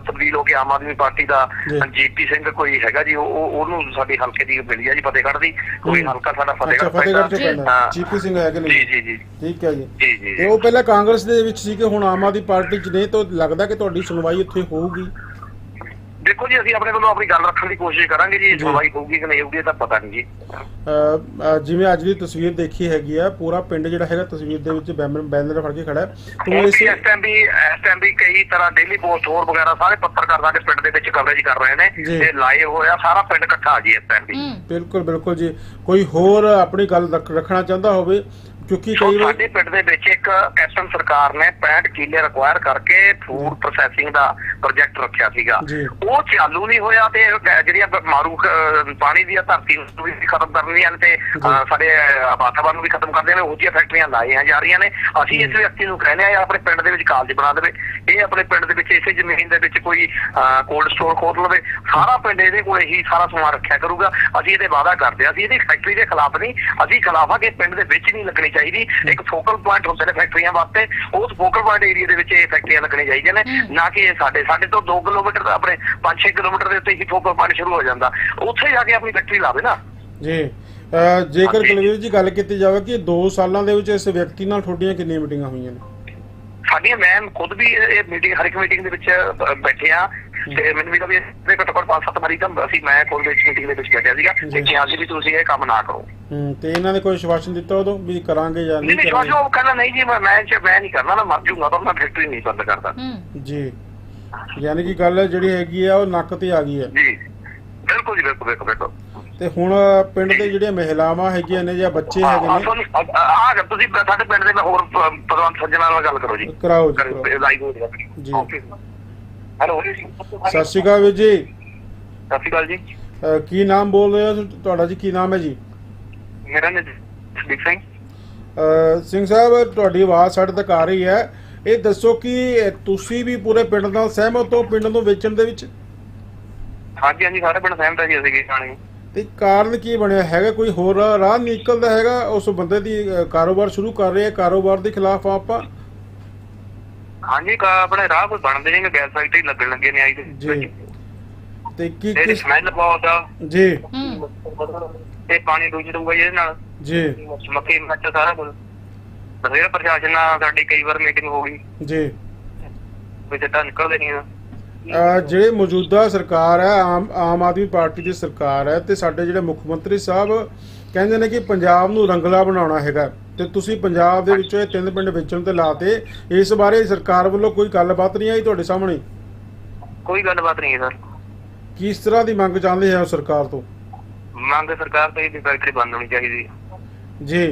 ਤਬਦੀਲ ਹੋ ਕੇ ਆਮ ਆਦਮੀ ਪਾਰਟੀ ਦਾ। ਜੀਪੀ ਸਿੰਘ ਕੋਈ ਹੈਗਾ ਜੀ ਉਹ ਉਹ- ਉਹਨੂੰ ਸਾਡੀ ਹਲਕੇ ਦੀ ਮਿਲੀ ਆ ਜੀ ਫਤਿਹਗੜ੍ਹ ਦੀ ਕੋਈ। ਹਲਕਾ ਸਾਡਾ ਫਤਿਹਗੜ੍ਹ। ਪੈਂਦਾ। ਜੀਪੀ ਸਿੰਘ ਹੈਗੇ ਨੇ ਜੀ ਜੀ ਜੀ ਠੀਕ ਹੈ ਜੀ ਜੀ ਜੀ ਤੇ ਉਹ ਪਹਿਲਾਂ ਕਾਂਗਰਸ ਦੇ ਵਿੱਚ ਸੀ ਕਿ ਹੁਣ ਆਮ ਆਦਮੀ ਪਾਰਟੀ ਚ ਨੇ ਤਾਂ ਲੱਗਦਾ ਕਿ ਤੁਹਾਡੀ ਸੁਣਵਾਈ ਉੱਥੇ ਹੋਊਗੀ ਦੇਖੋ ਜੀ ਅਸੀਂ ਆਪਣੇ ਵੱਲੋਂ ਆਪਣੀ ਗੱਲ ਰੱਖਣ ਦੀ ਕੋਸ਼ਿਸ਼ ਕਰਾਂਗੇ ਜੀ। ਸੁਣਵਾਈ ਹੋਊਗੀ ਕਿ ਨਹੀਂ ਹੋਊਗੀ ਇਹ ਤਾਂ ਪਤਾ ਨਹੀਂ ਜੀ। ਜਿਵੇਂ ਅੱਜ ਦੀ ਤਸਵੀਰ ਦੇਖੀ ਹੈਗੀ ਆ ਪੂਰਾ ਪਿੰਡ ਜਿਹੜਾ ਹੈਗਾ ਤਸਵੀਰ ਦੇ ਵਿੱਚ ਬੈਨਰ ਬੈਨਰ ਫੜ ਕੇ ਖੜਾ ਹੈ। ਤੂੰ ਇਸ ਟਾਈਮ ਵੀ ਇਸ ਟਾਈਮ ਵੀ ਕਈ ਤਰ੍ਹਾਂ ਡੇਲੀ ਪੋਸਟ ਹੋਰ ਵਗੈਰਾ ਸਾਰੇ ਪੱਤਰਕਾਰ ਸਾਡੇ ਪਿੰਡ ਦੇ ਵਿੱਚ ਕਵਰੇਜ ਕਰ ਰਹੇ ਨੇ। ਤੇ ਲਾਈਵ ਹੋਇਆ ਸਾਰਾ ਪਿੰਡ ਇਕੱਠਾ ਜੀ ਇਸ ਟਾਈਮ ਵੀ। ਬਿਲਕੁਲ ਬਿਲਕੁਲ ਜੀ। ਕੋਈ ਹੋਰ ਆਪਣੀ ਗੱਲ ਰੱਖ- ਰੱਖਣਾ ਚਾਹੁੰਦਾ ਹੋਵੇ ਕਿਉਂਕਿ ਕਈ ਵਾਰ ਸਾਡੇ ਪਿੰਡ ਦੇ ਵਿੱਚ ਇੱਕ ਕੈਪਟਨ ਸਰਕਾਰ ਨੇ 65 ਕਿੱਲੇ ਰਿਕੁਆਇਰ ਕਰਕੇ ਫੂਡ ਪ੍ਰੋਸੈਸਿੰਗ ਦਾ ਪ੍ਰੋਜੈਕਟ ਰੱਖਿਆ ਸੀਗਾ। ਉਹ ਚਾਲੂ ਨਹੀਂ ਹੋਇਆ ਤੇ ਜਿਹੜੀਆਂ ਮਾਰੂ ਪਾਣੀ ਦੀਆਂ ਧਰਤੀ ਨੂੰ ਵੀ ਖਤਮ ਕਰਨੀਆਂ ਨੇ ਤੇ ਸਾਡੇ ਅਹ, ਵਾਤਾਵਰਨ ਨੂੰ ਵੀ ਖਤਮ ਕਰਦੇ ਨੇ ਉਹ ਜਿਹੀਆਂ ਫੈਕਟਰੀਆਂ ਲਾਈਆਂ ਜਾ ਰਹੀਆਂ ਨੇ। ਅਸੀਂ ਇਸ ਵਿਅਕਤੀ ਨੂੰ ਕਹਿੰਦੇ ਆ ਆਪਣੇ ਪਿੰਡ ਦੇ ਵਿੱਚ ਕਾਲਜ ਬਣਾ ਦੇਵੇ। ਇਹ ਆਪਣੇ ਪਿੰਡ ਦੇ ਵਿੱਚ ਇਸੇ ਜ਼ਮੀਨ ਦੇ ਵਿੱਚ ਕੋਈ ਕੋਲਡ ਸਟੋਰ ਖੋਲ ਲਵੇ। ਸਾਰਾ ਪਿੰਡ ਇਹਦੇ ਕੋਲ ਹੀ ਸਾਰਾ ਸਮਾਨ ਰੱਖਿਆ ਕਰੂਗਾ। ਅਸੀਂ ਇਹਦੇ ਵਾਅਦਾ ਕਰਦੇ ਹਾਂ ਅਸੀਂ ਇਹਦੀ ਫੈਕਟਰੀ ਦੇ ਖਿਲਾਫ ਨਹੀਂ ਅਸੀਂ ਖਿਲਾਫ ਆ ਕਿ ਪਿੰਡ ਦੇ ਵਿੱਚ ਨਹੀਂ ਲੱਗਣੀ ਚਾਹੀਦੀ। ਇੱਕ ਫੋਕਲ ਪੁਆਇੰਟ ਹੁੰਦੇ ਨੇ ਫੈਕਟਰੀਆਂ ਵਾਸਤੇ ਉਸ ਫੋਕਲ ਪੁਆਇੰਟ ਏਰੀਆ ਦੇ ਵਿੱਚ ਇਹ ਫੈਕਟਰੀਆਂ ਲੱਗਣੀਆਂ ਚਾਹੀਦੀਆਂ ਨੇ ਨਾ ਕਿ ਇਹ ਸਾਡੇ। ਸਾਡੇ ਤੋਂ 2 ਕਿਲੋਮੀਟਰ ਦਾ ਆਪਣੇ 5-6 ਕਿਲੋਮੀਟਰ ਦੇ ਉੱਤੇ ਹੀ ਫੋਕਲ ਪੁਆਇੰਟ ਸ਼ੁਰੂ ਹੋ ਜਾਂਦਾ। ਉੱਥੇ ਜਾ ਕੇ ਆਪਣੀ ਫੈਕਟਰੀ ਲਾਵੇ ਨਾ। ਜੀ। ਜੇਕਰ ਹਾਂਜੀ। ਕੁਲਵੀਰ ਜੀ ਗੱਲ ਕੀਤੀ ਜਾਵੇ ਕਿ 2 ਸਾਲਾਂ ਦੇ ਵਿੱਚ ਇਸ ਵਿਅਕਤੀ ਨਾਲ ਤੁਹਾਡੀਆਂ ਕਿੰਨੀਆਂ ਮੀਟਿੰਗਾਂ ਹੋਈਆਂ ਨੇ? ਸਾਡੀਆਂ ਮੈਂ ਖੁਦ ਵੀ ਇਹ ਮੀਟਿੰਗ ਹਰ ਇੱਕ ਮੀਟਿੰਗ ਦੇ ਵਿੱਚ ਬੈਠੇ ਆ ਤੇ ਮੈਨੂੰ ਵੀ ਕਦੇ ਇਹ ਘੱਟੋ ਘੱਟ 5-7 ਵਾਰੀ ਤਾਂ ਅਸੀਂ ਮੈਂ ਵਿੱਚ ਮੀਟਿੰਗ ਦੇ ਵਿੱਚ ਬੈਠਿਆ ਸੀਗਾ ਜੀ। ਤੇ ਕਿਹਾ ਸੀ ਵੀ ਤੁਸੀਂ ਇਹ ਕੰਮ ਨਾ ਕਰੋ। ਹੂੰ ਤੇ ਇਹਨਾਂ ਨੇ ਕੋਈ ਵਿਸ਼ਵਾਸਨ ਦਿੱਤਾ ਉਦੋਂ ਵੀ ਕਰਾਂਗੇ ਜਾਂ ਨਹੀਂ ਕਰਾਂਗੇ? ਉਹ ਕਹਿੰਦਾ ਨਹੀਂ ਜੀ ਮੈਂ ਮੈਂ ਚ- ਮੈਂ ਨਹੀਂ ਕਰਨਾ ਨਾ ਮਰ ਜੂਗਾ ਤਾਂ ਮੈਂ ਫੈਕਟਰੀ ਨਹੀਂ ਬੰਦ ਕਰਦਾ। ਹੂੰ। ਜੀ। ਯਾਨੀ ਕਿ ਗੱਲ ਜਿਹੜੀ ਹੈਗੀ ਆ ਉਹ ਨੱਕ ਤੇ ਆ ਗਈ ਹੈ ਜੀ। ਬਿਲਕੁਲ ਜੀ ਬਿਲਕੁਲ ਬਿਲਕੁਲ ਤੇ ਹੁਣ ਪਿੰਡ ਦੇ ਜਿਹੜੀਆਂ ਮਹਿਲਾਵਾਂ ਹੈਗੀਆਂ ਨੇ ਜਾਂ ਬੱਚੇ ਹੈਗੇ ਨੇ ਆ ਆ ਤੁਸੀਂ ਸਾਡੇ ਪਿੰਡ ਦੇ ਮੈਂ ਹੋਰ ਪ੍ਰਧਾਨ ਸੱਜਣਾ ਨਾਲ ਗੱਲ ਕਰੋ ਜੀ। ਕਰਾਓ ਜੀ। ਲਾਈਵ ਹੋ ਗਿਆ ਜੀ। ਹੈਲੋ। ਸਤਿ ਸ਼੍ਰੀ ਅਕਾਲ ਵੀਰ ਜੀ। ਸਤਿ ਸ਼੍ਰੀ ਅਕਾਲ ਜੀ। ਅਹ ਕੀ ਨਾਮ ਬੋਲ ਰਹੇ ਹੋ? ਤੁਹਾਡਾ ਜੀ ਕੀ ਨਾਮ ਹੈ ਜੀ? ਮੇਰਾ ਨਾਮ ਸਦੀਕ ਸਿੰਘ। ਅਹ ਸਿੰਘ ਸਾਹਿਬ ਤੁਹਾਡੀ ਆਵਾਜ਼ ਸਾਡੇ ਤੱਕ ਆ ਰਹੀ ਹੈ। ਇਹ ਦੱਸੋ ਕਿ ਤੁਸੀਂ ਵੀ ਪੂਰੇ ਪਿੰਡ ਨਾਲ ਸਹਿਮਤ ਹੋ ਪਿੰਡ ਨੂੰ ਵੇਚਣ ਦੇ ਵਿੱਚ? ਹਾਂਜੀ ਹਾਂਜੀ ਸਾਰੇ ਪਿੰਡ ਸਹਿਮਤ ਹੈ ਜੀ ਅਸੀਂ ਕੀ ਤੇ ਕਾਰਨ ਕੀ ਬਣਿਆ? ਹੈਗਾ ਕੋਈ ਹੋਰ ਰਾਹ ਨਿਕਲਦਾ ਹੈਗਾ? ਉਸ ਬੰਦੇ ਦੀ ਅਹ, ਕਾਰੋਬਾਰ ਸ਼ੁਰੂ ਕਰ ਰਿਹਾ ਕਾਰੋਬਾਰ ਦੇ ਖਿਲਾਫ ਆਪਾਂ ਹਾਂਜੀ ਕਾ ਆਪਣੇ ਰਾਹ ਕੋਈ ਬਣਦੇ ਨਹੀਂ ਗੈਸ ਫੈਕਟਰੀ ਲੱਗਣ ਲੱਗੇ ਨੇ ਆਈ ਜੀ। ਤੇ ਕੀ ਕਿਸ ਸਮੈਲ ਬਹੁਤ ਆ। ਜੀ। ਹੂੰ ਤੇ ਪਾਣੀ ਦੂਜ ਦੂਗਾ ਇਹਦੇ ਨਾਲ। ਜੀ। ਮੱਕੀ ਮੱਚ ਸਾਰਾ ਕੁਝ। ਬਥੇਰਾ ਪ੍ਰਸ਼ਾਸਨ ਨਾਲ ਸਾਡੀ ਕਈ ਵਾਰ ਮੀਟਿੰਗ ਹੋ ਗਈ। ਜੀ। ਕੋਈ ਸਿੱਧਾ ਨਿਕਲਦੇ ਨਹੀਂ ਆ। ਜਿਹੜੇ ਮੌਜੂਦਾ ਸਰਕਾਰ ਹੈ ਆਮ ਆਮ ਆਦਮੀ ਪਾਰਟੀ ਦੀ ਸਰਕਾਰ ਹੈ ਤੇ ਸਾਡੇ ਜਿਹੜੇ ਮੁੱਖ ਮੰਤਰੀ ਸਾਹਿਬ ਕਹਿੰਦੇ ਨੇ ਕਿ ਪੰਜਾਬ ਨੂੰ ਰੰਗਲਾ ਬਣਾਉਣਾ ਹੈਗਾ ਤੇ ਤੁਸੀਂ ਪੰਜਾਬ ਦੇ ਵਿੱਚੋਂ ਇਹ ਤਿੰਨ ਪਿੰਡ ਵੇਚਣ ਤੇ ਲਾਤੇ ਇਸ ਬਾਰੇ ਸਰਕਾਰ ਵੱਲੋਂ ਕੋਈ ਗੱਲਬਾਤ ਨਹੀਂ ਆਈ ਤੁਹਾਡੇ ਸਾਹਮਣੇ? ਕੋਈ ਗੱਲਬਾਤ ਨਹੀਂ ਹੈ ਸਰ। ਕਿਸ ਤਰ੍ਹਾਂ ਦੀ ਮੰਗ ਚਾਹੁੰਦੇ ਹੋ ਸਰਕਾਰ ਤੋਂ? ਮੰਗ ਸਰਕਾਰ ਤੋਂ ਇਹਦੀ ਫੈਕਟਰੀ ਬੰਦ ਹੋਣੀ ਚਾਹੀਦੀ ਜੀ।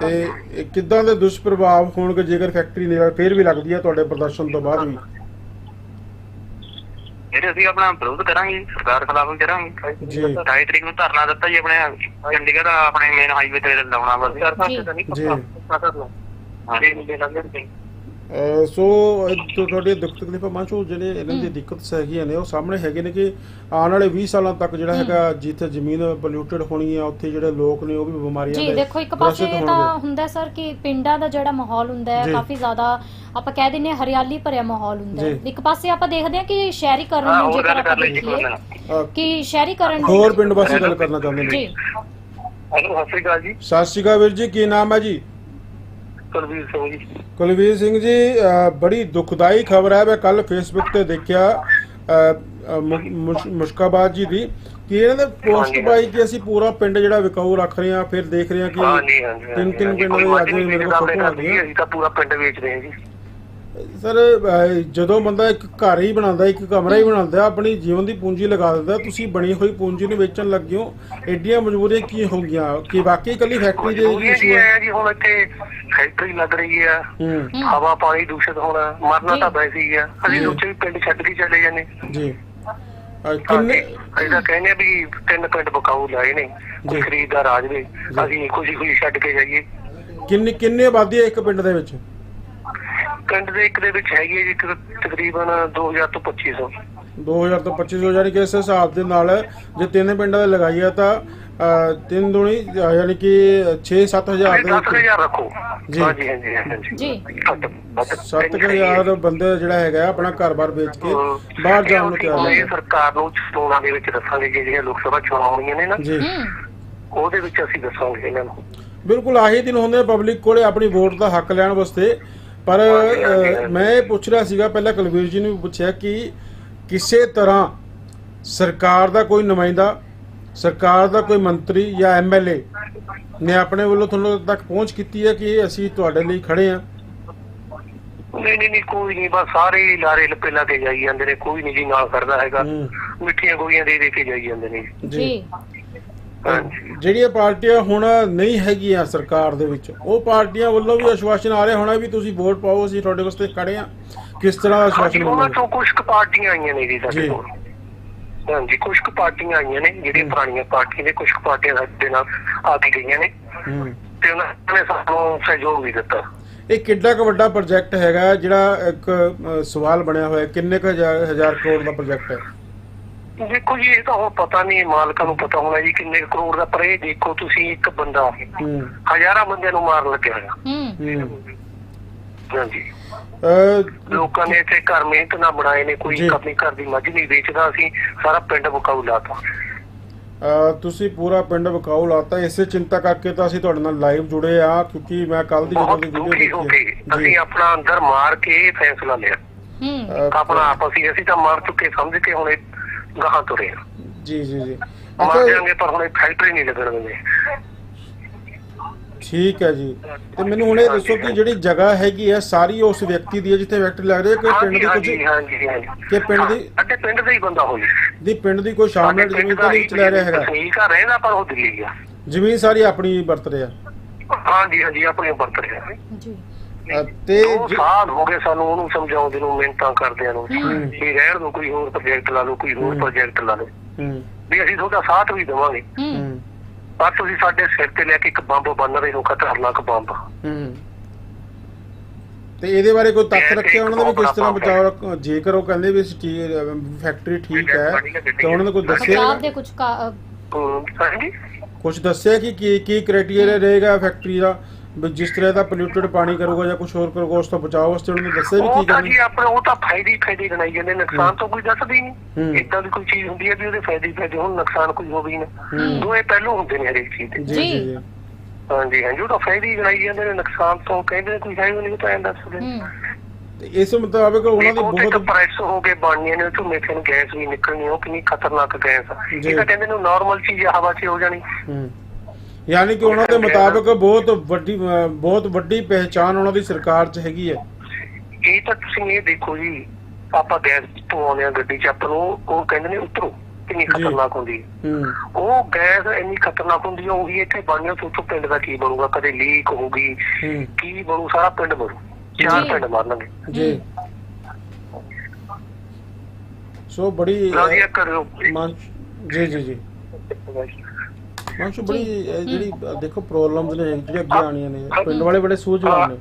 ਤੇ ਇਹ ਕਿੱਦਾਂ ਦੇ ਦੁਸ਼ਪ੍ਰਭਾਵ ਹੋਣਗੇ ਜੇਕਰ ਫੈਕਟਰੀ ਨੇ ਫੇਰ ਵੀ ਲੱਗਦੀ ਹੈ ਤੁਹਾਡੇ ਪ੍ਰਦਰਸ਼ਨ ਤੋਂ ਬਾਅਦ ਵੀ? ਇਹਦੇ ਅਸੀਂ ਆਪਣਾ ਵਿਰੋਧ ਕਰਾਂਗੇ ਸਰਕਾਰ ਖਿਲਾਫ ਵੀ ਕਰਾਂਗੇ ਜੀ। 28 ਤਰੀਕ ਨੂੰ ਧਰਨਾ ਦਿੱਤਾ ਜੀ ਆਪਣੇ ਚੰਡੀਗੜ੍ਹ ਦਾ ਆਪਣੇ ਮੇਨ ਹਾਈਵੇ ਤੇ ਲਾਉਣਾ ਬਸ ਯਾਰ ਜੀ। ਤਾਂ ਨਹੀਂ ਜੀ। ਹਾਂਜੀ ਨਹੀਂ ਲੱਗਦੇ ਅਹ ਸੋ ਇਹ ਜੋ ਤੁਹਾਡੇ ਦੁੱਖ ਤਕਲੀਫਾਂ ਮਾਨਚੋ ਜਿਹੜੇ ਇਹਨਾਂ ਦੀ ਦਿੱਕਤ ਹੈਗੀਆਂ ਨੇ ਉਹ ਸਾਹਮਣੇ ਹੈਗੇ ਨੇ ਕਿ ਆਉਣ ਵਾਲੇ 20 ਸਾਲਾਂ ਤੱਕ ਜਿਹੜਾ ਹੈਗਾ ਜਿੱਥੇ ਜ਼ਮੀਨ ਪੋਲਿਊਟਡ ਹੋਣੀ ਹੈ ਉੱਥੇ ਜਿਹੜੇ ਲੋਕ ਨੇ ਉਹ ਵੀ ਬਿਮਾਰੀਆਂ ਜੀ ਦੇ ਦੇਖੋ ਇੱਕ ਪਾਸੇ ਤਾਂ। ਹੁੰਦਾ ਸਰ ਕਿ ਪਿੰਡਾਂ ਦਾ ਜਿਹੜਾ ਮਾਹੌਲ ਹੁੰਦਾ ਜੀ। ਹੈ ਕਾਫੀ ਜ਼ਿਆਦਾ ਆਪਾਂ ਕਹਿ ਦਿੰਨੇ ਹਰਿਆਲੀ ਭਰਿਆ ਮਾਹੌਲ ਹੁੰਦਾ ਹੈ। ਜੀ। ਇੱਕ ਪਾਸੇ ਆਪਾਂ ਦੇਖਦੇ ਹਾਂ ਕਿ ਸ਼ਹਿਰੀਕਰਨ ਨੂੰ ਜੇਕਰ ਗੱਲ ਆਪਾਂ ਕਰ ਲਈ ਜੀ ਕੋਈ ਦੇਖੀਏ ਕਿ ਸ਼ਹਿਰੀਕਰਨ ਹੋਰ ਪਿੰਡ ਵਾਸੀ ਗੱਲ ਕਰਨਾ ਚਾਹੁੰਦੇ ਨੇ। ਜੀ। ਹੈਲੋ ਸਤਿ ਸ਼੍ਰੀ ਅਕਾਲ ਜੀ। ਸਤਿ ਸ਼੍ਰੀ ਅਕਾਲ ਵੀਰ ਜੀ ਕੀ ਨਾਮ ਹੈ ਜੀ? ਕੁਲਵੀਰ ਸਿੰਘ ਜੀ। ਕੁਲਵੀਰ ਸਿੰਘ ਜੀ ਬੜੀ ਦੁਖਦਾਈ ਖਬਰ ਹੈ। ਮੈਂ ਕੱਲ ਫੇਸਬੁੱਕ ਤੇ ਦੇਖਿਆ ਮੁਸ਼ਕਾਬਾਦ ਜੀ ਦੀ ਕਿ ਇਹਨਾਂ ਨੇ ਪੋਸਟ ਪਾਈ ਕਿ ਅਸੀਂ ਪੂਰਾ ਪਿੰਡ ਜਿਹੜਾ ਵਿਕਾਊ ਰੱਖ ਰਹੇ ਹਾਂ ਫਿਰ ਦੇਖ ਰਹੇ ਹਾਂ ਕਿ ਤਿੰਨ ਤਿੰਨ ਪਿੰਡ ਦੇ ਨਹੀਂ ਮੇਰੇ ਕੋਲ ਫੋਟੋ ਆ ਦੀ, ਗਈਆਂ ਅਸੀਂ ਤਾਂ ਪੂਰਾ ਪਿੰਡ ਵੇਚਦੇ ਹਾਂ ਜੀ। ਸਰ ਜਦੋਂ ਬੰਦਾ ਇੱਕ ਘਰ ਹੀ ਬਣਾਉਂਦਾ ਇੱਕ ਕਮਰਾ ਹੀ ਬਣਾਉਂਦਾ ਆਪਣੀ ਜੀਵਨ ਦੀ ਪੂੰਜੀ ਲਗਾ ਦਿੰਦਾ ਤੁਸੀਂ ਬਣੀ ਹੋਈ ਪੂੰਜੀ ਨੂੰ ਵੇਚਣ ਲੱਗੇ ਹੋ ਐਡੀਆਂ ਮਜਬੂਰੀਆਂ ਕੀ ਹੋ ਗਈਆਂ ਕਿ ਵਾਕਈ ਕੱਲੀ ਫੈਕਟਰੀ ਦੇ ਇਸ਼ੂ ਜੀ ਹੈ ਹੈ ਜੀ ਹੁਣ ਇੱਥੇ ਫੈਕਟਰੀ ਲੱਗ ਰਹੀ ਆ। ਹਵਾ ਪਾਣੀ ਦੂਸ਼ਿਤ ਹੋਣਾ ਮਰਨਾ। ਤਾਂ ਵੈਸੇ ਹੀ ਆ। ਅਸੀਂ ਜੀ। ਸੋਚੇ ਵੀ ਪਿੰਡ ਛੱਡ ਕੇ ਚਲੇ ਜਾਂਦੇ। ਜੀ। ਕਿੰਨੇ ਕਹਿੰਦੇ ਆ ਵੀ ਤਿੰਨ ਪਿੰਡ ਬਕਾਊ ਲਾਏ ਨੇ। ਕੋਈ ਖਰੀਦਦਾਰ ਆ ਜਾਵੇ ਅਸੀਂ ਖੁਸ਼ੀ ਖੁਸ਼ੀ ਛੱਡ ਕੇ ਜਾਈਏ। ਕਿੰਨੀ ਕਿੰਨੇ ਆਬਾਦੀ ਹੈ ਇੱਕ ਪਿੰਡ ਦੇ ਵਿੱਚ? ਪਿੰਡ ਦੇ ਇੱਕ ਦੇ ਵਿੱਚ ਹੈਗੀ ਹੈ ਜੀ ਇੱਕ ਤਕਰੀਬਨ 2000 ਤੋਂ 2500 2000 ਤੋਂ 2500 ਯਾਨੀ ਕਿ ਇਸ ਹਿਸਾਬ ਦੇ ਨਾਲ ਜੇ ਤਿੰਨ ਪਿੰਡਾਂ ਦੇ ਲਗਾਈ ਆ ਤਾਂ ਅਹ, ਤਿੰਨ ਦੁਣੀ ਯਾਨੀ ਕਿ 6-7000 ਦੇ ਵਿੱਚ। 10000 ਰੱਖੋ। ਜੀ। ਹਾਂਜੀ ਹਾਂਜੀ ਹਾਂਜੀ ਜੀ। ਘੱਟ- ਵੱਧ 7000 ਬੰਦੇ ਜਿਹੜਾ ਹੈਗਾ ਆਪਣਾ ਘਰ-ਬਾਰ ਵੇਚ ਕੇ ਬਾਹਰ ਜਾਣ ਨੂੰ ਤਿਆਰ ਇਹ ਨੇ। ਸਰਕਾਰ ਨੂੰ ਚੋਣਾਂ ਦੇ ਵਿੱਚ ਦੱਸਾਂਗੇ ਕਿ ਜਿਹੜੀਆਂ ਲੋਕ ਸਭਾ ਚੋਣਾਂ ਆਉਣੀਆਂ ਨੇ ਨਾ ਜੀ। ਹੂੰ ਉਹਦੇ ਵਿੱਚ ਅਸੀਂ ਦੱਸਾਂਗੇ ਇਹਨਾਂ ਨੂੰ। ਬਿਲਕੁਲ ਆਹੀ ਦਿਨ ਹੁੰਦੇ ਪਬਲਿਕ ਕੋਲੇ ਆਪਣੀ ਵੋਟ ਦਾ ਹੱਕ ਲੈਣ ਵਾਸਤੇ। ਪਰ ਮੈਂ ਇਹ ਪੁੱਛ ਰਿਹਾ ਸੀਗਾ ਪਹਿਲਾਂ ਕੁਲਵੀਰ ਜੀ ਨੂੰ ਪੁੱਛਿਆ ਕਿ ਕਿਸੇ ਤਰ੍ਹਾਂ ਸਰਕਾਰ ਦਾ ਕੋਈ ਨੁਮਾਇੰਦਾ ਸਰਕਾਰ ਦਾ ਕੋਈ ਮੰਤਰੀ ਜਾਂ ਐਮਐਲਏ ਨੇ ਆਪਣੇ ਵੱਲੋਂ ਤੁਹਾਨੂੰ ਤੱਕ ਪਹੁੰਚ ਕੀਤੀ ਹੈ ਕਿ ਅਸੀਂ ਤੁਹਾਡੇ ਲਈ ਖੜੇ ਹਾਂ? ਨਹੀਂ ਨਹੀਂ ਨਹੀਂ ਕੋਈ ਨਹੀਂ ਬਸ ਸਾਰੇ ਲਾਰੇ ਲੱਪੇ ਲਾ ਕੇ ਜਾਈ ਜਾਂਦੇ ਨੇ ਕੋਈ ਨਹੀਂ ਜੀ ਨਾਲ ਕਰਦਾ ਹੈਗਾ। ਮਿੱਠੀਆਂ ਗੋਲੀਆਂ ਦੇ ਦੇ ਕੇ ਜਾਈ ਜਾਂਦੇ ਨੇ। ਜੀ। ਜਿਹੜੀਆਂ ਪਾਰਟੀਆਂ ਹੁਣ ਨਹੀਂ ਹੈਗੀਆਂ ਸਰਕਾਰ ਦੇ ਵਿੱਚ ਉਹ ਪਾਰਟੀਆਂ ਵੱਲੋਂ ਵੀ ਆਸ਼ਵਾਸਨ ਆ ਰਿਹਾ ਹੋਣਾ ਵੀ ਤੁਸੀਂ ਵੋਟ ਪਾਓ ਅਸੀਂ ਤੁਹਾਡੇ ਵਾਸਤੇ ਖੜੇ ਆ ਕਿਸ ਤਰ੍ਹਾਂ ਦਾ ਆਸ਼ਵਾਸਨ ਉਹਨਾਂ ਮਿਲਦਾ ਚੋਂ ਕੁਝ ਕੁ ਪਾਰਟੀਆਂ ਆਈਆਂ ਨੇ ਜੀ ਸਾਡੇ। ਕੋਲ। ਹਾਂਜੀ ਕੁਝ ਕੁ ਪਾਰਟੀਆਂ ਆਈਆਂ ਨੇ ਜਿਹੜੀਆਂ ਪੁਰਾਣੀਆਂ ਪਾਰਟੀਆਂ ਨੇ ਕੁਝ ਕੁ ਪਾਰਟੀਆਂ ਸਾਡੇ ਨਾਲ ਆ ਕੇ ਗਈਆਂ ਨੇ। ਤੇ ਉਹਨਾਂ ਨੇ ਸਾਨੂੰ ਸਹਿਯੋਗ ਵੀ ਦਿੱਤਾ। ਇਹ ਕਿੱਡਾ ਕੁ ਵੱਡਾ ਪ੍ਰੋਜੈਕਟ ਹੈਗਾ ਜਿਹੜਾ ਇੱਕ ਸਵਾਲ ਬਣਿਆ ਹੋਇਆ ਕਿੰਨੇ ਕੁ ਹਜ਼ਾਰ ਕਰੋੜ ਦਾ ਪ੍ਰੋਜੈਕਟ ਹੈ? ਦੇਖੋ ਜੀ ਇਹ ਤਾਂ ਹੁਣ ਪਤਾ ਨਹੀਂ ਮਾਲਕਾਂ ਨੂੰ ਪਤਾ ਹੋਣਾ ਜੀ ਕਿੰਨੇ ਕਰੋੜ ਦਾ ਪਰ ਇਹ ਦੇਖੋ ਤੁਸੀਂ ਇੱਕ ਬੰਦਾ ਹੂੰ ਹਜ਼ਾਰਾਂ ਬੰਦਿਆਂ ਨੂੰ ਮਾਰਨ ਲੱਗਿਆ ਹੋਇਆ। ਹੂੰ। ਹੂੰ। ਹਾਂਜੀ। ਅ, ਲੋਕਾਂ ਨੇ ਇੱਥੇ ਘਰ ਮਿਹਨਤ ਨਾਲ ਬਣਾਏ ਨੇ ਕੋਈ ਜੀ। ਆਪਣੀ ਘਰ ਦੀ ਮੱਝ ਨਹੀਂ ਵੇਚਦਾ ਅਸੀਂ ਸਾਰਾ ਪਿੰਡ ਬਕਾਊ ਲਾਤਾ। ਅ, ਤੁਸੀਂ ਪੂਰਾ ਪਿੰਡ ਵਿਕਾਊ ਲਾਤਾ ਇਸੇ ਚਿੰਤਾ ਕਰਕੇ ਤਾਂ ਅਸੀਂ ਤੁਹਾਡੇ ਨਾਲ ਲਾਈਵ ਜੁੜੇ ਆ ਕਿਉਂਕਿ ਮੈਂ ਕੱਲ ਦੀ ਜਦੋਂ ਬਹੁਤ ਦੀ ਵੀਡੀਓ ਦੁਖੀ ਹੋ ਕੇ ਦੇਖੀ ਹੈ। ਅਸੀਂ ਆਪਣਾ ਅੰਦਰ ਮਾਰ ਕੇ ਇਹ ਫੈਸਲਾ ਲਿਆ। ਹੂੰ। ਆਪਣਾ ਆਪ ਅਸੀਂ ਅਸੀਂ ਤਾਂ ਮਾਰ ਚੁੱਕੇ ਸਮਝ ਕੇ ਹੁਣ ਇਹ ਗਾਹਾਂ ਤੁਰੇ ਜੀ ਜੀ ਜੀ। ਮਾਰ ਅੱਛਾ। ਜਾਣਗੇ ਪਰ ਹੁਣ ਇਹ ਫੈਕਟਰੀ ਨਹੀਂ ਲੱਗਣ ਦਿੰਦੇ। ਠੀਕ ਹੈ ਜੀ। ਤੇ ਮੈਨੂੰ ਹੁਣ ਇਹ ਦੱਸੋ ਕਿ ਜਿਹੜੀ ਜਗ੍ਹਾ ਹੈਗੀ ਹੈ ਸਾਰੀ ਉਸ ਵਿਅਕਤੀ ਦੀ ਹੈ ਜਿੱਥੇ ਫੈਕਟਰੀ ਲੱਗ ਰਹੀ ਹੈ ਕਿ ਪਿੰਡ ਦੀ ਕੁਝ ਕਿ ਪਿੰਡ ਦੀ- ਅੱਡੇ ਪਿੰਡ ਦਾ ਹੀ ਬੰਦਾ ਹੋਈ ਦੀ ਪਿੰਡ ਦੀ ਕੋਈ ਸ਼ਾਮਲ ਜ਼ਮੀਨ ਤਾਂ ਨਹੀਂ ਵਿੱਚ ਲੈ ਰਿਹਾ ਹੈਗਾ। ਠੀਕ ਆ ਰਹਿੰਦਾ ਪਰ ਉਹ ਦਿੱਲੀ ਆ। ਜ਼ਮੀਨ ਸਾਰੀ ਆਪਣੀ ਵਰਤ ਰਿਹਾ। ਹਾਂਜੀ ਹਾਂਜੀ ਆਪਣੇ ਵਰਤ ਰਿਹਾ। ਜੀ। ਤੇ ਦੋ ਜ- ਸਾਲ ਹੋ ਗਏ ਸਾਨੂੰ ਉਹਨੂੰ ਸਮਝਾਉਂਦੇ ਨੂੰ ਮਿਹਨਤਾਂ ਕਰਦਿਆਂ ਨੂੰ। ਵੀ ਰਹਿਣ ਨੂੰ ਕੋਈ ਹੋਰ ਪ੍ਰੋਜੈਕਟ ਲਾ ਲਓ ਕੋਈ ਹੋਰ। ਪ੍ਰੋਜੈਕਟ ਲਾ ਲਓ। ਹੂੰ। ਵੀ ਅਸੀਂ ਤੁਹਾਡਾ ਸਾਥ ਵੀ ਦੇਵਾਂਗੇ। ਪਰ ਤੁਸੀਂ ਸਾਡੇ ਸਿਰ ਤੇ ਲੈ ਕੇ ਇੱਕ ਬੰਬ ਬੰਨ ਰਹੇ ਹੋ ਖਤਰਨਾਕ ਬੰਬ। ਹੂੰ। ਤੇ ਇਹਦੇ ਬਾਰੇ ਕੋਈ ਤੱਥ ਰੱਖਿਆ ਉਹਨਾਂ ਨੇ ਵੀ ਕਿਸ ਤਰ੍ਹਾਂ ਬਚਾਓ? ਜੇਕਰ ਉਹ ਕਹਿੰਦੇ ਵੀ ਫੈਕਟਰੀ ਠੀਕ ਹੈ ਤਾਂ ਉਹਨਾਂ ਨੇ ਕੋਈ ਦੱਸਿਆ ਪੰਜਾਬ ਦੇ ਕੁਝ ਕੁਝ ਦੱਸਿਆ ਕਿ ਕੀ ਕੀ ਕ੍ਰਾਈਟੇਰੀਆ ਰਹੇਗਾ ਫੈਕਟਰੀ ਦਾ? ਜਿਸ ਤਰ੍ਹਾਂ ਦਾ ਪੋਲਿਊਟਡ ਪਾਣੀ ਕਰੂਗਾ ਜਾਂ ਕੁਝ ਹੋਰ ਕਰੂਗਾ ਉਸ ਤੋਂ ਬਚਾਓ ਵਾਸਤੇ ਉਹਨਾਂ ਨੇ ਦੱਸਿਆ ਵੀ ਕੀ ਤਾਂ ਜੀ ਕਰਨਾ ਆਪਣੇ ਉਹ ਤਾਂ ਫਾਇਦੇ ਹੀ ਫਾਇਦੇ ਗਣਾਈ ਜਾਂਦੇ ਨੁਕਸਾਨ ਤਾਂ ਕੋਈ ਦੱਸਦਾ। ਨਹੀਂ। ਇਦਾਂ ਦੀ ਕੋਈ ਚੀਜ਼ ਹੁੰਦੀ ਹੈ ਵੀ ਉਹਦੇ ਫਾਇਦੇ ਫਾਇਦੇ ਹੁਣ ਨੁਕਸਾਨ ਕੋਈ ਹੋਵੇ ਨਾ। ਦੋਏ ਪਹਿਲੂ ਹੁੰਦੇ ਨੇ ਹਰੇਕ ਚੀਜ਼ ਦੇ। ਜੀ ਜੀ ਹਾਂਜੀ ਹਾਂਜੀ ਉਹ ਤਾਂ ਫਾਇਦੇ ਹੀ ਗਣਾਈ ਜਾਂਦੇ ਨੇ ਨੁਕਸਾਨ ਤੋਂ ਕਹਿੰਦੇ ਨੇ ਕੋਈ ਹੈ ਨਹੀਂ ਤਾਂ ਐਂ ਦੱਸਦੇ ਇਸ ਮੁਤਾਬਕ ਉਹਨਾਂ ਦੀ ਬਹੁਤ ਪ੍ਰੈਸ ਹੋ ਕੇ ਬਣਨੀਆਂ ਨੇ ਉਹ ਚੋਂ ਮੀਥੇਨ ਗੈਸ ਵੀ ਨਿਕਲਣੀ ਉਹ ਕਿੰਨੀ ਖਤਰਨਾਕ ਗੈਸ ਆ। ਇਹ ਤਾਂ ਕਹਿੰਦੇ ਨੇ ਨਾਰਮਲ ਚੀਜ਼ ਹਵਾ 'ਚ ਹੋ ਜਾਣੀ। ਹੂੰ। ਯਾਨੀ ਕਿ ਉਹਨਾਂ ਦੇ ਮੁਤਾਬਕ ਬਹੁਤ ਵੱਡੀ ਬਹੁਤ ਵੱਡੀ ਪਹਿਚਾਨ ਉਹਨਾਂ ਦੀ ਸਰਕਾਰ 'ਚ ਹੈਗੀ ਹੈ। ਇਹ ਤਾਂ ਤੁਸੀਂ ਇਹ ਦੇਖੋ ਜੀ ਆਪਾਂ ਗੈਸ ਪਵਾਉਂਦੇ ਆ ਗੱਡੀ 'ਚ ਆਪਾਂ ਉਹ ਕਹਿੰਦੇ ਨੇ ਉਤਰੋ ਕਿੰਨੀ। ਖਤਰਨਾਕ ਹੁੰਦੀ ਹੈ। ਉਹ ਗੈਸ ਇੰਨੀ ਖਤਰਨਾਕ ਹੁੰਦੀ ਹੈ ਉਹੀ ਇੱਥੇ ਬਣਨੀ ਸੋਚੋ ਪਿੰਡ ਦਾ ਕੀ ਬਣੂਗਾ ਕਦੇ ਲੀਕ ਹੋਊਗੀ ਕੀ ਬਣੂ ਸਾਰਾ ਪਿੰਡ ਬਣੂ ਚਾਰ। ਪਿੰਡ ਮਰਨਗੇ ਜੀ। ਸੋ ਬੜੀ ਲਓ ਜੀ ਜੀ ਜੀ ਮਾਨਸ਼ੂ ਬੜੀ ਇਹ ਜਿਹੜੀ ਦੇਖੋ ਪ੍ਰੋਬਲਮਸ ਨੇ ਜਿਹੜੀ ਅੱਗੇ ਆਣੀਆਂ ਨੇ ਪਿੰਡ ਵਾਲੇ ਬੜੇ ਸੂਝਵਾਨ ਨੇ।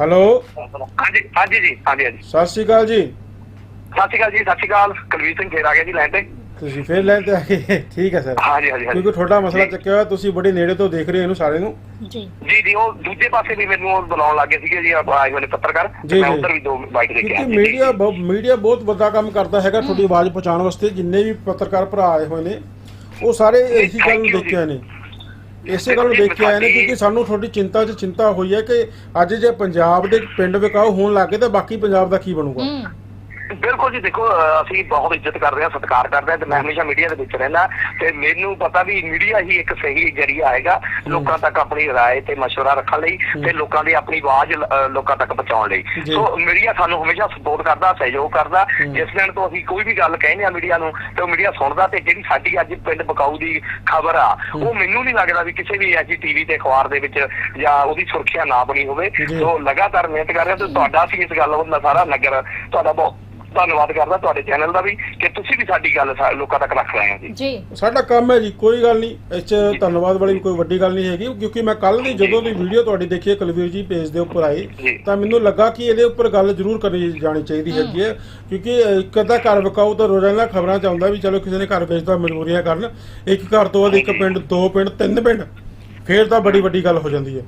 ਹੈਲੋ? ਹਾਂਜੀ ਹਾਂਜੀ ਜੀ ਹਾਂਜੀ ਹਾਂਜੀ। ਸਤਿ ਸ਼੍ਰੀ ਅਕਾਲ ਜੀ। ਸਤਿ ਸ਼੍ਰੀ ਅਕਾਲ ਜੀ ਸਤਿ ਸ਼੍ਰੀ ਅਕਾਲ। ਕੁਲਵੀਰ ਸਿੰਘ ਫੇਰ ਆ ਗਿਆ ਜੀ ਲੈਣ ਤੇ। ਤੁਸੀਂ ਫੇਰ ਲੈਣ ਤੇ ਆ ਗਏ ਠੀਕ ਹੈ ਸਰ। ਹਾਂਜੀ ਹਾਂਜੀ ਹਾਂਜੀ। ਕਿਉਂਕਿ ਤੁਹਾਡਾ ਮਸਲਾ ਚੱਕਿਆ ਹੋਇਆ ਤੁਸੀਂ ਬੜੀ ਨੇੜੇ ਤੋਂ ਦੇਖ ਰਹੇ ਹੋ ਇਹਨੂੰ ਸਾਰੇ ਨੂੰ। ਜੀ। ਜੀ ਜੀ ਉਹ ਦੂਜੇ ਪਾਸੇ ਵੀ ਮੈਨੂੰ ਉਹ ਬੁਲਾਉਣ ਲੱਗੇ ਸੀਗੇ ਜੀ ਆਪ ਆਏ ਹੋਏ ਨੇ ਪੱਤਰਕਾਰ। ਮੈਂ। ਉਧਰ ਵੀ ਦੋ ਬਾਈਕ ਦੇ ਕੇ ਕਿਉਂਕਿ ਆਇਆ ਮੀਡੀਆ ਮੀਡੀਆ ਬਹੁਤ ਵੱਡਾ ਕੰਮ ਕਰਦਾ ਹੈਗਾ ਤੁਹਾਡੀ ਆਵਾਜ਼ ਪਹੁੰਚਾਉਣ ਵਾਸਤੇ ਜਿੰਨੇ ਵੀ ਪੱਤਰਕਾਰ ਭਰਾ ਆਏ ਹੋਏ ਨੇ ਉਹ ਸਾਰੇ ਇਹੀ ਗੱਲ ਨੂੰ Thank ਆਏ ਨੇ। ਇਸੇ ਗੱਲ ਨੂੰ ਦੇਖ ਕੇ ਆਏ ਨੇ ਕਿਉਂਕਿ ਸਾਨੂੰ ਤੁਹਾਡੀ ਚਿੰਤਾ 'ਚ ਚਿੰਤਾ ਹੋਈ ਹੈ ਕਿ ਅੱਜ ਜੇ ਪੰਜਾਬ ਦੇ ਪਿੰਡ ਵਿਕਾਊ ਹੋਣ ਲੱਗੇ ਤਾਂ ਬਾਕੀ ਪੰਜਾਬ ਦਾ ਕੀ ਬਣੂਗਾ? ਬਿਲਕੁਲ ਜੀ ਦੇਖੋ ਅਹ ਅਸੀਂ ਬਹੁਤ ਇੱਜ਼ਤ ਕਰਦੇ ਹਾਂ ਸਤਿਕਾਰ ਕਰਦੇ ਹਾਂ ਤੇ ਮੈਂ ਹਮੇਸ਼ਾ ਮੀਡੀਆ ਦੇ ਵਿੱਚ ਰਹਿਣਾ ਤੇ ਮੈਨੂੰ ਪਤਾ ਵੀ ਮੀਡੀਆ ਹੀ ਇੱਕ ਸਹੀ ਜਰੀਆ ਹੈਗਾ ਲੋਕਾਂ ਤੱਕ ਆਪਣੀ رائے ਤੇ مشورہ ਰੱਖਣ ਲਈ ਤੇ ਲੋਕਾਂ ਦੀ ਆਪਣੀ ਆਵਾਜ਼ ਅਹ, ਲੋਕਾਂ ਤੱਕ ਪਹੁੰਚਾਉਣ ਲਈ ਜੀ। ਸੋ ਮੀਡੀਆ ਸਾਨੂੰ ਹਮੇਸ਼ਾ ਸਪੋਰਟ ਕਰਦਾ ਸਹਿਯੋਗ ਕਰਦਾ ਹੂੰ। ਜਿਸ ਦਿਨ ਤੋਂ ਅਸੀਂ ਕੋਈ ਵੀ ਗੱਲ ਕਹਿੰਦੇ ਆ ਮੀਡੀਆ ਨੂੰ ਤੇ ਉਹ ਮੀਡੀਆ ਸੁਣਦਾ ਤੇ ਜਿਹੜੀ ਸਾਡੀ ਅੱਜ ਪਿੰਡ ਬਕਾਊ ਦੀ ਖਬਰ ਆ ਉਹ ਮੈਨੂੰ ਨਹੀਂ ਲੱਗਦਾ ਵੀ ਕਿਸੇ ਵੀ ਐਸੀ ਟੀਵੀ ਤੇ ਅਖਬਾਰ ਦੇ ਵਿੱਚ ਜਾਂ ਉਹਦੀ ਸੁਰੱਖਿਆ ਨਾ ਬਣੀ ਹੋਵੇ ਜੀ। ਸੋ ਲਗਾਤਾਰ ਮਿਹਨਤ ਕਰ ਰਹੇ ਹਾਂ ਤੇ ਤੁਹਾਡਾ ਅਸੀਂ ਇਸ ਗੱਲ ਦਾ ਸਾਰਾ ਨਗਰ ਤੁਹਾਡਾ ਬਹੁਤ ਧੰਨਵਾਦ ਕਰਦਾ ਤੁਹਾਡੇ ਚੈਨਲ ਦਾ ਵੀ ਕਿ ਤੁਸੀਂ ਵੀ ਸਾਡੀ ਗੱਲ ਲੋਕਾਂ ਤੱਕ ਰੱਖ ਰਹੇ ਹੋ ਜੀ। ਜੀ। ਸਾਡਾ ਕੰਮ ਹੈ ਜੀ ਕੋਈ ਗੱਲ ਨਹੀਂ ਇਸ 'ਚ ਧੰਨਵਾਦ ਵਾਲੀ ਕੋਈ ਵੱਡੀ ਗੱਲ ਨਹੀਂ ਹੈਗੀ ਕਿਉਂਕਿ ਮੈਂ ਕੱਲ ਦੀ ਜਦੋਂ ਦੀ ਵੀਡੀਓ ਤੁਹਾਡੀ ਦੇਖੀ ਹੈ ਕੁਲਵੀਰ ਜੀ ਪੇਜ ਦੇ ਉੱਪਰ ਆਈ। ਤਾਂ ਮੈਨੂੰ ਲੱਗਾ ਕਿ ਇਹਦੇ ਉੱਪਰ ਗੱਲ ਜ਼ਰੂਰ ਕਰਨੀ ਜਾਣੀ ਚਾਹੀਦੀ ਹੈਗੀ ਹੈ ਕਿਉਂਕਿ ਇੱਕ ਅੱਧਾ ਘਰ ਵਿਕਾਊ ਤਾਂ ਰੋਜ਼ਾਨਾ ਖਬਰਾਂ 'ਚ ਆਉਂਦਾ ਵੀ ਚਲੋ ਕਿਸੇ ਨੇ ਘਰ ਵੇਚਦਾ ਮਜਬੂਰੀਆਂ ਕਰਨ ਇੱਕ ਘਰ ਤੋਂ ਬਾਅਦ ਇੱਕ। ਪਿੰਡ ਦੋ ਪਿੰਡ ਤਿੰਨ ਪਿੰਡ ਫੇਰ ਤਾਂ ਬੜੀ ਵੱਡੀ ਗੱਲ ਹੋ ਜਾਂਦੀ ਹੈ।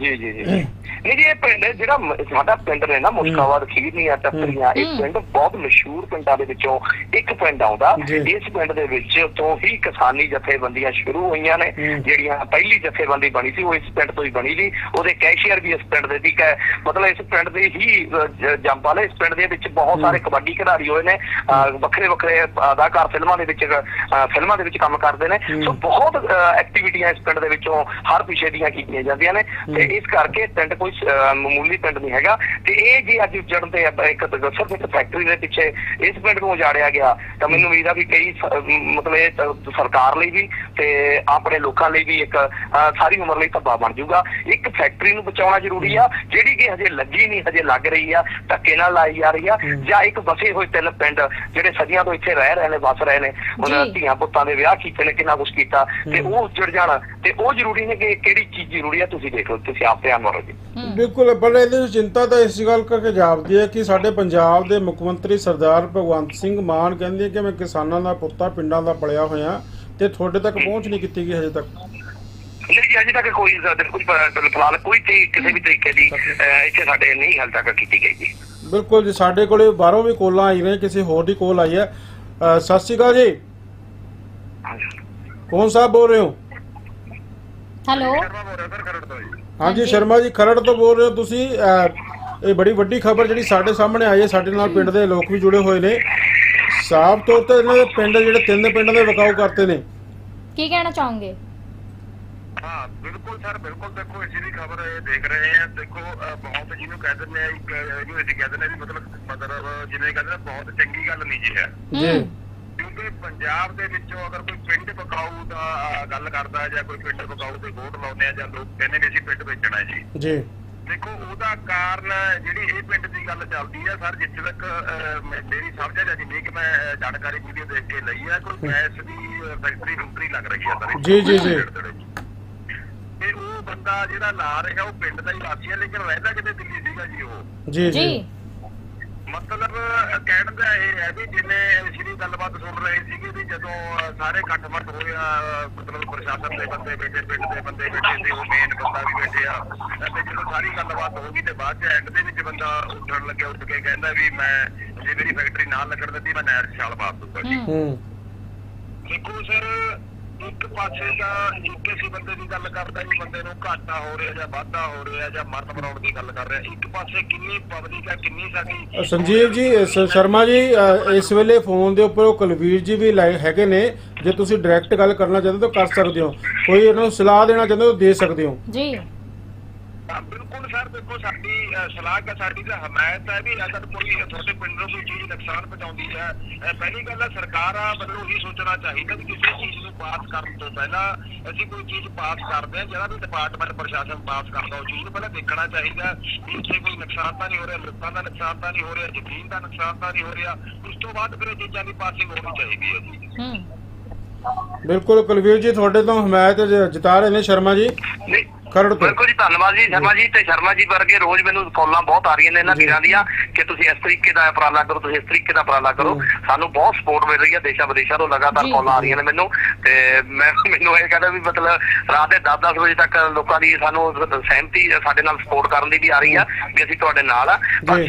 ਜੀ ਜੀ ਜੀ। ਨਹੀਂ ਜੀ ਇਹ ਪਿੰਡ ਜਿਹੜਾ ਸਾਡਾ ਪਿੰਡ ਨੇ ਨਾ ਮੁਸਕਾਵਾਦ ਖੀਰਨੀਆਂ ਟੱਪਰੀਆਂ ਇਹ ਹੂੰ। ਪਿੰਡ ਬਹੁਤ ਮਸ਼ਹੂਰ ਪਿੰਡਾਂ ਦੇ ਵਿੱਚੋਂ ਇੱਕ ਪਿੰਡ ਆਉਂਦਾ। ਇਸ ਪਿੰਡ ਦੇ ਵਿੱਚ ਤੋਂ ਹੀ ਕਿਸਾਨੀ ਜਥੇਬੰਦੀਆਂ ਸ਼ੁਰੂ ਹੋਈਆਂ ਨੇ ਹੂੰ। ਜਿਹੜੀਆਂ ਪਹਿਲੀ ਜਥੇਬੰਦੀ ਬਣੀ ਸੀ ਉਹ ਇਸ ਪਿੰਡ ਤੋਂ ਹੀ ਬਣੀ ਸੀ। ਉਹਦੇ ਕੈਸ਼ੀਅਰ ਵੀ ਇਸ ਪਿੰਡ ਦੇ ਸੀ। ਕੈ ਮਤਲਬ ਇਸ ਪਿੰਡ ਦੇ ਹੀ ਅ, ਜ- ਜੰਪ ਵਾਲੇ ਇਸ ਪਿੰਡ ਦੇ ਵਿੱਚ ਬਹੁਤ ਸਾਰੇ ਕਬੱਡੀ ਖਿਡਾਰੀ ਹੋਏ ਨੇ। ਵੱਖਰੇ ਵੱਖਰੇ ਅਦਾਕਾਰ ਫਿਲਮਾਂ ਦੇ ਵਿੱਚ ਫਿਲਮਾਂ ਦੇ ਵਿੱਚ ਕੰਮ ਕਰਦੇ ਨੇ। ਹੂੰ। ਸੋ ਬਹੁਤ ਐਕਟੀਵਿਟੀਆਂ ਇਸ ਪਿੰਡ ਦੇ ਵਿੱਚੋਂ ਹਰ ਪਿਛੇ ਦੀਆਂ ਕੀਤੀਆਂ ਜਾਂਦੀਆਂ ਨੇ। ਤੇ ਇਸ ਕਰਕੇ ਪਿੰਡ ਕੋਈ ਅਹ, ਮਾਮੂਲੀ ਪਿੰਡ ਨਹੀਂ ਹੈਗਾ। ਤੇ ਇਹ ਜੇ ਅੱਜ ਉੱਜੜਨ ਤੇ ਇੱਕ ਤਗਸਰ ਇੱਕ ਫੈਕਟਰੀ ਦੇ ਪਿੱਛੇ ਇਸ ਪਿੰਡ ਨੂੰ ਉਜਾੜਿਆ ਗਿਆ ਤਾਂ ਮੈਨੂੰ ਉਮੀਦ ਆ ਵੀ ਕਈ ਮਤਲਬ ਇਹ ਸਰਕਾਰ ਲਈ ਵੀ ਤੇ ਆਪਣੇ ਲੋਕਾਂ ਲਈ ਵੀ ਇੱਕ ਸਾਰੀ ਉਮਰ ਲਈ ਧੱਬਾ ਬਣ ਜਾਊਗਾ। ਇੱਕ ਫੈਕਟਰੀ ਨੂੰ ਬਚਾਉਣਾ ਜ਼ਰੂਰੀ ਆ ਜਿਹੜੀ ਕਿ ਹਜੇ ਲੱਗੀ ਨਹੀਂ ਹਜੇ ਲੱਗ ਰਹੀ ਆ ਧੱਕੇ ਨਾਲ ਲਾਈ ਜਾ ਰਹੀ ਆ ਜਾਂ ਇੱਕ ਵਸੇ ਹੋਏ ਤਿੰਨ ਪਿੰਡ ਜਿਹੜੇ ਸਦੀਆਂ ਤੋਂ ਇੱਥੇ ਰਹਿ ਰਹੇ ਨੇ ਵਸ ਰਹੇ ਨੇ ਉਹਨਾਂ। ਧੀਆਂ ਪੁੱਤਾਂ ਦੇ ਵਿਆਹ ਕੀਤੇ ਨੇ ਕਿੰਨਾ ਕੁਛ ਕੀਤਾ ਤੇ ਉਹ ਉੱਜੜ ਜਾਣ ਤੇ ਉਹ ਜ਼ਰੂਰੀ ਨੇ ਕਿ ਕਿਹੜੀ ਚੀਜ਼ ਜ਼ਰੂਰੀ ਆ ਤੁਸੀਂ ਦੇਖੋ ਤੁਸੀਂ ਆਪ ਧਿਆਨ ਮਾਰੋ ਜੀ। ਬਿਲਕੁਲ ਪਰ ਇਹਦੇ ਵਿੱਚ ਚਿੰਤਾ ਤਾਂ ਇਸ ਗੱਲ ਕਰਕੇ ਜਾਪਦੀ ਹੈ ਕਿ ਸਾਡੇ ਪੰਜਾਬ ਦੇ ਮੁੱਖ ਮੰਤਰੀ ਸਰਦਾਰ ਭਗਵੰਤ ਸਿੰਘ ਮਾਨ ਕਹਿੰਦੇ ਕਿ ਮੈਂ ਕਿਸਾਨਾਂ ਦਾ ਪੁੱਤਾ ਪਿੰਡਾਂ ਦਾ ਪਲਿਆ ਹੋਇਆ ਤੇ ਤੁਹਾਡੇ ਤੱਕ ਪਹੁੰਚ ਨਹੀਂ ਕੀਤੀ ਗਈ ਹਜੇ ਤੱਕ। ਨਹੀਂ ਜੀ ਅਜੇ ਤੱਕ ਕੋਈ ਕੋਈ ਫਿਲਹਾਲ ਕੋਈ ਤੇ ਕਿਸੇ ਵੀ ਤਰੀਕੇ ਦੀ ਇੱਥੇ ਸਾਡੇ ਨਹੀਂ ਹਾਲ ਤੱਕ ਕੀਤੀ ਗਈ ਜੀ। ਬਿਲਕੁਲ ਜੀ ਸਾਡੇ ਕੋਲੇ ਬਾਹਰੋਂ ਵੀ ਕੋਲਾਂ ਆਈ ਨੇ ਕਿਸੇ ਹੋਰ ਦੀ ਕੋਲ ਆਈ ਹੈ। ਸਤਿ ਸ਼੍ਰੀ ਅਕਾਲ ਜੀ। ਕੌਣ ਸਾਹਿਬ ਬੋਲ ਰਹੇ ਹੋ? ਹੈਲੋ। ਹਾਂਜੀ ਸ਼ਰਮਾ ਜੀ ਖਰੜ ਤੋਂ ਬੋਲ ਰਹੇ ਹੋ ਤੁਸੀਂ ਇਹ ਬੜੀ ਵੱਡੀ ਖਬਰ ਜਿਹੜੀ ਸਾਡੇ ਸਾਹਮਣੇ ਆਈ ਹੈ ਸਾਡੇ ਨਾਲ ਪਿੰਡ ਦੇ ਲੋਕ ਵੀ ਜੁੜੇ ਹੋਏ ਨੇ। ਸਾਫ਼ ਤੌਰ ਤੇ ਇਹਨਾਂ ਦੇ ਪਿੰਡ ਜਿਹੜੇ ਤਿੰਨ ਪਿੰਡਾਂ ਦੇ ਵਿਕਾਊ ਕਰਤੇ ਨੇ। ਕੀ ਕਹਿਣਾ ਚਾਹੋਗੇ? ਹਾਂ ਬਿਲਕੁਲ ਸਰ ਬਿਲਕੁਲ ਦੇਖੋ ਇਸੇ ਦੀ ਖਬਰ ਦੇਖ ਰਹੇ ਹਾਂ ਦੇਖੋ ਅਹ, ਬਹੁਤ ਜਿਹਨੂੰ ਕਹਿ ਦਿੰਦੇ ਆ ਇੱਕ ਇਹਨੂੰ ਅਸੀਂ ਕਹਿ ਦਿੰਦੇ ਆ ਵੀ ਮਤਲਬ ਮਤਲਬ ਜਿਵੇਂ ਕਹਿੰਦੇ ਆ ਬਹੁਤ ਚੰਗੀ ਗੱਲ ਨਹੀਂ ਜੀ ਹੈ। ਜੀ। ਹੂੰ। ਕਿਉਂਕਿ ਪੰਜਾਬ ਦੇ ਵਿੱਚੋਂ ਅਗਰ ਕੋਈ ਪਿੰਡ ਬਕਾਊ ਦਾ ਗੱਲ ਕਰਦਾ ਹੈ ਜਾਂ ਕੋਈ ਪਿੰਡ ਬਕਾਊ ਦੇ ਵੋਟ ਲਾਉਂਦੇ ਆ ਜਾਂ ਲੋਕ ਕਹਿੰਦੇ ਨੇ ਅਸੀਂ ਪਿੰਡ ਵੇਚਣਾ ਹੈ ਜੀ। ਜੀ। ਦੇਖੋ ਉਹਦਾ ਕਾਰਨ ਜਿਹੜੀ ਇਹ ਪਿੰਡ ਦੀ ਗੱਲ ਚੱਲਦੀ ਹੈ ਸਰ ਜਿੱਥੇ ਤੱਕ ਮੇਰੀ ਸਮਝ ਹੈ ਜਿੰਨੀ ਕਿ ਮੈਂ ਜਾਣਕਾਰੀ ਵੀਡੀਓ ਦੇਖ ਕੇ ਲਈ ਹੈ ਕੋਈ ਗੈਸ ਦੀ ਫੈਕਟਰੀ ਫੈਕਟਰੀ ਲੱਗ ਰਹੀ ਹੈ ਸਰ। ਜੀ, ਜੀ, ਜੀ। ਤੇ ਉਹ ਬੰਦਾ ਜਿਹੜਾ ਲਾ ਰਿਹਾ ਉਹ ਪਿੰਡ ਦਾ ਹੀ ਵਾਸੀ ਹੈ ਲੇਕਿਨ ਰਹਿੰਦਾ ਕਿਤੇ ਦਿੱਲੀ ਸੀਗਾ ਜੀ ਉਹ। ਜੀ। ਜੀ। ਮਤਲਬ ਕਹਿਣ ਦਾ ਇਹ ਹੈ ਵੀ ਜਿੰਨੇ ਸ਼੍ਰੀ ਗੱਲਬਾਤ ਸੁਣ ਰਹੇ ਸੀਗੇ ਵੀ ਜਦੋਂ ਸਾਰੇ ਇਕੱਠ-ਮੱਠ ਹੋਇਆ ਮਤਲਬ ਪ੍ਰਸ਼ਾਸਨ ਦੇ ਬੰਦੇ ਬੈਠੇ ਪਿੰਡ ਦੇ ਬੰਦੇ ਬੈਠੇ ਤੇ ਉਹ ਮੇਨ ਬੰਦਾ ਵੀ ਬੈਠਿਆ ਤੇ ਜਦੋਂ ਸਾਰੀ ਗੱਲਬਾਤ ਹੋ ਗਈ ਤੇ ਬਾਅਦ ਚ ਐਂਡ ਦੇ ਵਿੱਚ ਬੰਦਾ ਉੱਠਣ ਲੱਗਿਆ ਉੱਠ ਕੇ ਕਹਿੰਦਾ ਵੀ ਮੈਂ ਜੇ ਮੇਰੀ ਫੈਕਟਰੀ ਨਾਲ ਲੱਗਣ ਦਿੱਤੀ ਮੈਂ ਨਹਿਰ ਛਾਲ ਮਾਰ ਦੂੰਗਾ। ਜੀ ਹੂੰ। ਦੇਖੋ ਸਰ ਇੱਕ ਪਾਸੇ ਦਾ ਇੱਕ ਅਸੀਂ ਬੰਦੇ ਦੀ ਗੱਲ ਕਰਦਾ ਜੀ ਬੰਦੇ ਨੂੰ ਘਾਟਾ ਹੋ ਰਿਹਾ ਜਾਂ ਵਾਧਾ ਹੋ ਰਿਹਾ ਜਾਂ ਮਰਨ ਬਣਾਉਣ ਦੀ ਗੱਲ ਕਰ ਰਿਹਾ। ਇੱਕ ਪਾਸੇ ਕਿੰਨੀ ਪਬਲਿਕ ਹੈ ਕਿੰਨੀ ਸਾਡੀ ਸੰਜੀਵ ਜੀ ਸ- ਸ਼ਰਮਾ ਜੀ ਅ, ਇਸ ਵੇਲੇ ਫੋਨ ਦੇ ਉੱਪਰ ਉਹ ਕੁਲਵੀਰ ਜੀ ਵੀ ਲਾਈਵ ਹੈਗੇ ਨੇ। ਜੇ ਤੁਸੀਂ ਡਾਇਰੈਕਟ ਗੱਲ ਕਰਨਾ ਚਾਹੁੰਦੇ ਹੋ ਤਾਂ ਕਰ ਸਕਦੇ ਹੋ। ਕੋਈ ਇਹਨਾਂ ਨੂੰ ਸਲਾਹ ਦੇਣਾ ਚਾਹੁੰਦੇ ਹੋ ਦੇ ਸਕਦੇ ਹੋ। ਜੀ। ਹਾਂ, ਬਿਲਕੁਲ ਸਰ ਦੇਖੋ ਸਾਡੀ ਸਲਾਹ ਹੈ ਸਾਡੀ ਤਾਂ ਹਮਾਇਤ ਹੈ ਵੀ ਅਗਰ ਕੋਈ ਤੁਹਾਡੇ ਪਿੰਡ ਨੂੰ ਕੋਈ ਚੀਜ਼ ਨੁਕਸਾਨ ਪਹੁੰਚਾਉਂਦੀ ਹੈ ਪਹਿਲੀ ਗੱਲ ਹੈ ਸਰਕਾਰਾਂ ਵੱਲੋਂ ਹੀ ਸੋਚਣਾ ਚਾਹੀਦਾ ਕਿ ਕਿਸੇ ਚੀਜ਼ ਨੂੰ ਪਾਸ ਕਰਨ ਤੋਂ ਪਹਿਲਾਂ ਅਸੀਂ ਕੋਈ ਚੀਜ਼ ਪਾਸ ਕਰਦੇ ਹਾਂ ਜਿਹੜਾ ਵੀ ਡਿਪਾਰਟਮੈਂਟ ਪ੍ਰਸ਼ਾਸਨ ਪਾਸ ਕਰਦਾ ਉਹ ਚੀਜ਼ ਨੂੰ ਪਹਿਲਾਂ ਦੇਖਣਾ ਚਾਹੀਦਾ ਵੀ ਇੱਥੇ ਕੋਈ ਨੁਕਸਾਨ ਤਾਂ ਨਹੀਂ ਹੋ ਰਿਹਾ ਲੋਕਾਂ ਦਾ ਨੁਕਸਾਨ ਤਾਂ ਨਹੀਂ ਹੋ ਰਿਹਾ ਜ਼ਮੀਨ ਦਾ ਨੁਕਸਾਨ ਤਾਂ ਨਹੀਂ ਹੋ ਰਿਹਾ ਉਸ ਤੋਂ ਬਾਅਦ ਫਿਰ ਇਹ ਚੀਜ਼ਾਂ ਦੀ ਪਾਸਿੰਗ ਹੋਣੀ ਚਾਹੀਦੀ ਹੈ ਜੀ। ਹੂੰ। ਬਿਲਕੁਲ ਕੁਲਵੀਰ ਜੀ ਤੁਹਾਡੇ ਤੋਂ ਹਮਾਇਤ ਜਤਾ ਰਹੇ ਨੇ ਸ਼ਰਮਾ ਜੀ। ਨਹੀਂ ਖਰੜ ਤੋਂ। ਬਿਲਕੁਲ ਜੀ ਧੰਨਵਾਦ ਜੀ ਸ਼ਰਮਾ ਜੀ ਤੇ ਸ਼ਰਮਾ ਜੀ ਵਰਗੇ ਰੋਜ਼ ਮੈਨੂੰ ਕਾਲਾਂ ਬਹੁਤ ਆ ਰਹੀਆਂ ਨੇ ਇਹਨਾਂ। ਵੀਰਾਂ ਦੀਆਂ ਕਿ ਤੁਸੀਂ ਇਸ ਤਰੀਕੇ ਦਾ ਉਪਰਾਲਾ ਕਰੋ ਤੁਸੀਂ ਇਸ ਤਰੀਕੇ ਦਾ ਉਪਰਾਲਾ ਕਰੋ। ਸਾਨੂੰ ਬਹੁਤ ਸਪੋਰਟ ਮਿਲ ਰਹੀ ਹੈ ਦੇਸ਼ਾਂ ਵਿਦੇਸ਼ਾਂ ਤੋਂ ਲਗਾਤਾਰ ਕਾਲਾਂ ਆ। ਰਹੀਆਂ ਨੇ ਮੈਨੂੰ ਤੇ ਮੈਂ ਮੈਨੂੰ ਇਹ ਕਹਿੰਦਾ ਵੀ ਮਤਲਬ ਰਾਤ ਦੇ 10-10 ਵਜੇ ਤੱਕ ਲੋਕਾਂ ਦੀ ਸਾਨੂੰ ਸਹਿਮਤੀ ਸਾਡੇ ਨਾਲ ਸਪੋਰਟ ਕਰਨ ਦੀ ਵੀ ਆ ਰਹੀ ਆ ਵੀ ਅਸੀਂ ਤੁਹਾਡੇ ਨਾਲ ਆ। ਪਰ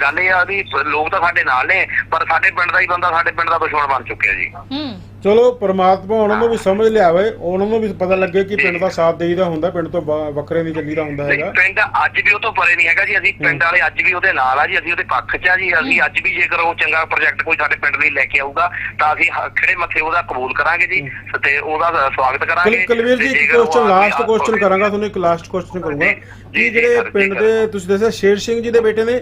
ਗੱਲ ਇਹ ਆ ਵੀ ਲੋਕ ਤਾਂ ਸਾਡੇ ਨਾਲ ਨੇ ਪਰ ਸਾਡੇ ਪਿੰਡ ਦਾ ਹੀ ਬੰਦਾ ਸਾਡੇ ਪਿੰਡ ਦਾ ਦੁਸ਼ਮਣ ਬਣ ਚੁੱਕਿਆ ਜੀ। ਹੂੰ। ਚਲੋ ਪ੍ਰਮਾਤਮਾ ਉਹਨਾਂ ਨੂੰ ਵੀ ਸਮਝ ਲਿਆਵੇ ਉਹਨਾਂ ਨੂੰ ਵੀ ਪਤਾ ਲੱਗੇ ਕਿ ਪਿੰਡ ਦਾ ਸਾਥ ਦੇਈਦਾ ਹੁੰਦਾ ਪਿੰਡ ਤੋਂ ਬ- ਵੱਖਰੇ ਨਹੀਂ ਚੱਲੀਦਾ ਹੁੰਦਾ ਨਹੀਂ ਹੈਗਾ। ਪਿੰਡ ਅੱਜ ਵੀ ਉਹ ਤੋਂ ਪਰੇ ਨਹੀਂ ਹੈਗਾ ਜੀ ਅਸੀਂ ਪਿੰਡ ਵਾਲੇ ਅੱਜ ਵੀ ਉਹਦੇ ਨਾਲ ਆ ਜੀ ਅਸੀਂ ਉਹਦੇ ਪੱਖ 'ਚ ਆ ਜੀ ਅਸੀਂ ਅੱਜ ਵੀ ਜੇਕਰ ਉਹ ਚੰਗਾ ਪ੍ਰੋਜੈਕਟ ਕੋਈ ਸਾਡੇ ਪਿੰਡ ਲਈ ਲੈ ਕੇ ਆਊਗਾ ਤਾਂ ਅਸੀਂ ਹ- ਖਿੜੇ ਮੱਥੇ ਉਹਦਾ ਕਬੂਲ ਕਰਾਂਗੇ ਜੀ ਤੇ ਉਹਦਾ ਸਵਾਗਤ ਕਰਾਂਗੇ ਕੁਲ- ਕੁਲਵੀਰ ਜੀ ਤੇ ਇੱਕ ਜੇਕਰ ਉਹ ਕੁਐਸਚਨ ਲਾਸਟ ਕੁਐਸਚਨ ਕਰਾਂਗਾ ਤੁਹਾਨੂੰ ਇੱਕ ਲਾਸਟ ਕੁਐਸਚਨ ਕਰੂੰਗਾ। ਜੀ, ਕਿ ਜੀ, ਜਿਹੜੇ ਸਰ, ਜੀ, ਪਿੰਡ। ਦੇ ਤੁਸੀਂ ਦੱਸਿਆ ਸ਼ੇਰ ਸਿੰਘ ਜੀ ਦੇ ਬੇਟੇ ਨੇ?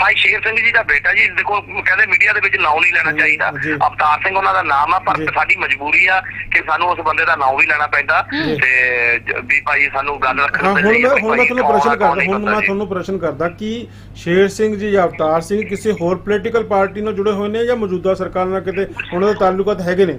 ਹਾਂ ਸ਼ੇਰ ਸਿੰਘ ਜੀ ਦਾ ਬੇਟਾ ਜੀ ਦੇਖੋ ਕਹਿੰਦੇ ਮੀਡੀਆ ਦੇ ਵਿੱਚ ਨਾਮ ਨਹੀਂ ਲੈਣਾ ਚਾਹੀਦਾ। ਅਵਤਾਰ ਸਿੰਘ ਉਹਨਾਂ ਦਾ ਨਾਮ ਆ ਪਰ। ਸਾਡੀ ਮਜਬੂਰੀ ਆ ਕਿ ਸਾਨੂੰ ਉਸ ਬੰਦੇ ਦਾ ਨਾਮ ਵੀ ਲੈਣਾ ਪੈਂਦਾ। ਤੇ ਵੀ ਭਾਈ ਸਾਨੂੰ ਗੱਲ ਰੱਖਣ ਹਾਂ ਦੇ ਹੁਣ ਲਈ ਹੁਣ ਮੈਂ ਤੁਹਾਨੂੰ ਪ੍ਰਸ਼ਨ ਕਰਦਾ ਹੁਣ ਮੈਂ। ਤੁਹਾਨੂੰ ਪ੍ਰਸ਼ਨ ਕਰਦਾ ਕਿ ਸ਼ੇਰ ਸਿੰਘ ਜੀ ਜਾਂ ਅਵਤਾਰ ਸਿੰਘ ਕਿਸੇ ਹੋਰ ਪੋਲੀਟੀਕਲ ਪਾਰਟੀ ਨਾਲ ਜੁੜੇ ਹੋਏ ਨੇ ਜਾਂ ਮੌਜੂਦਾ ਸਰਕਾਰ ਨਾਲ ਕਿਤੇ ਉਹਨਾਂ ਦੇ ਤਾਲੁਕਾਤ ਹੈਗੇ ਨੇ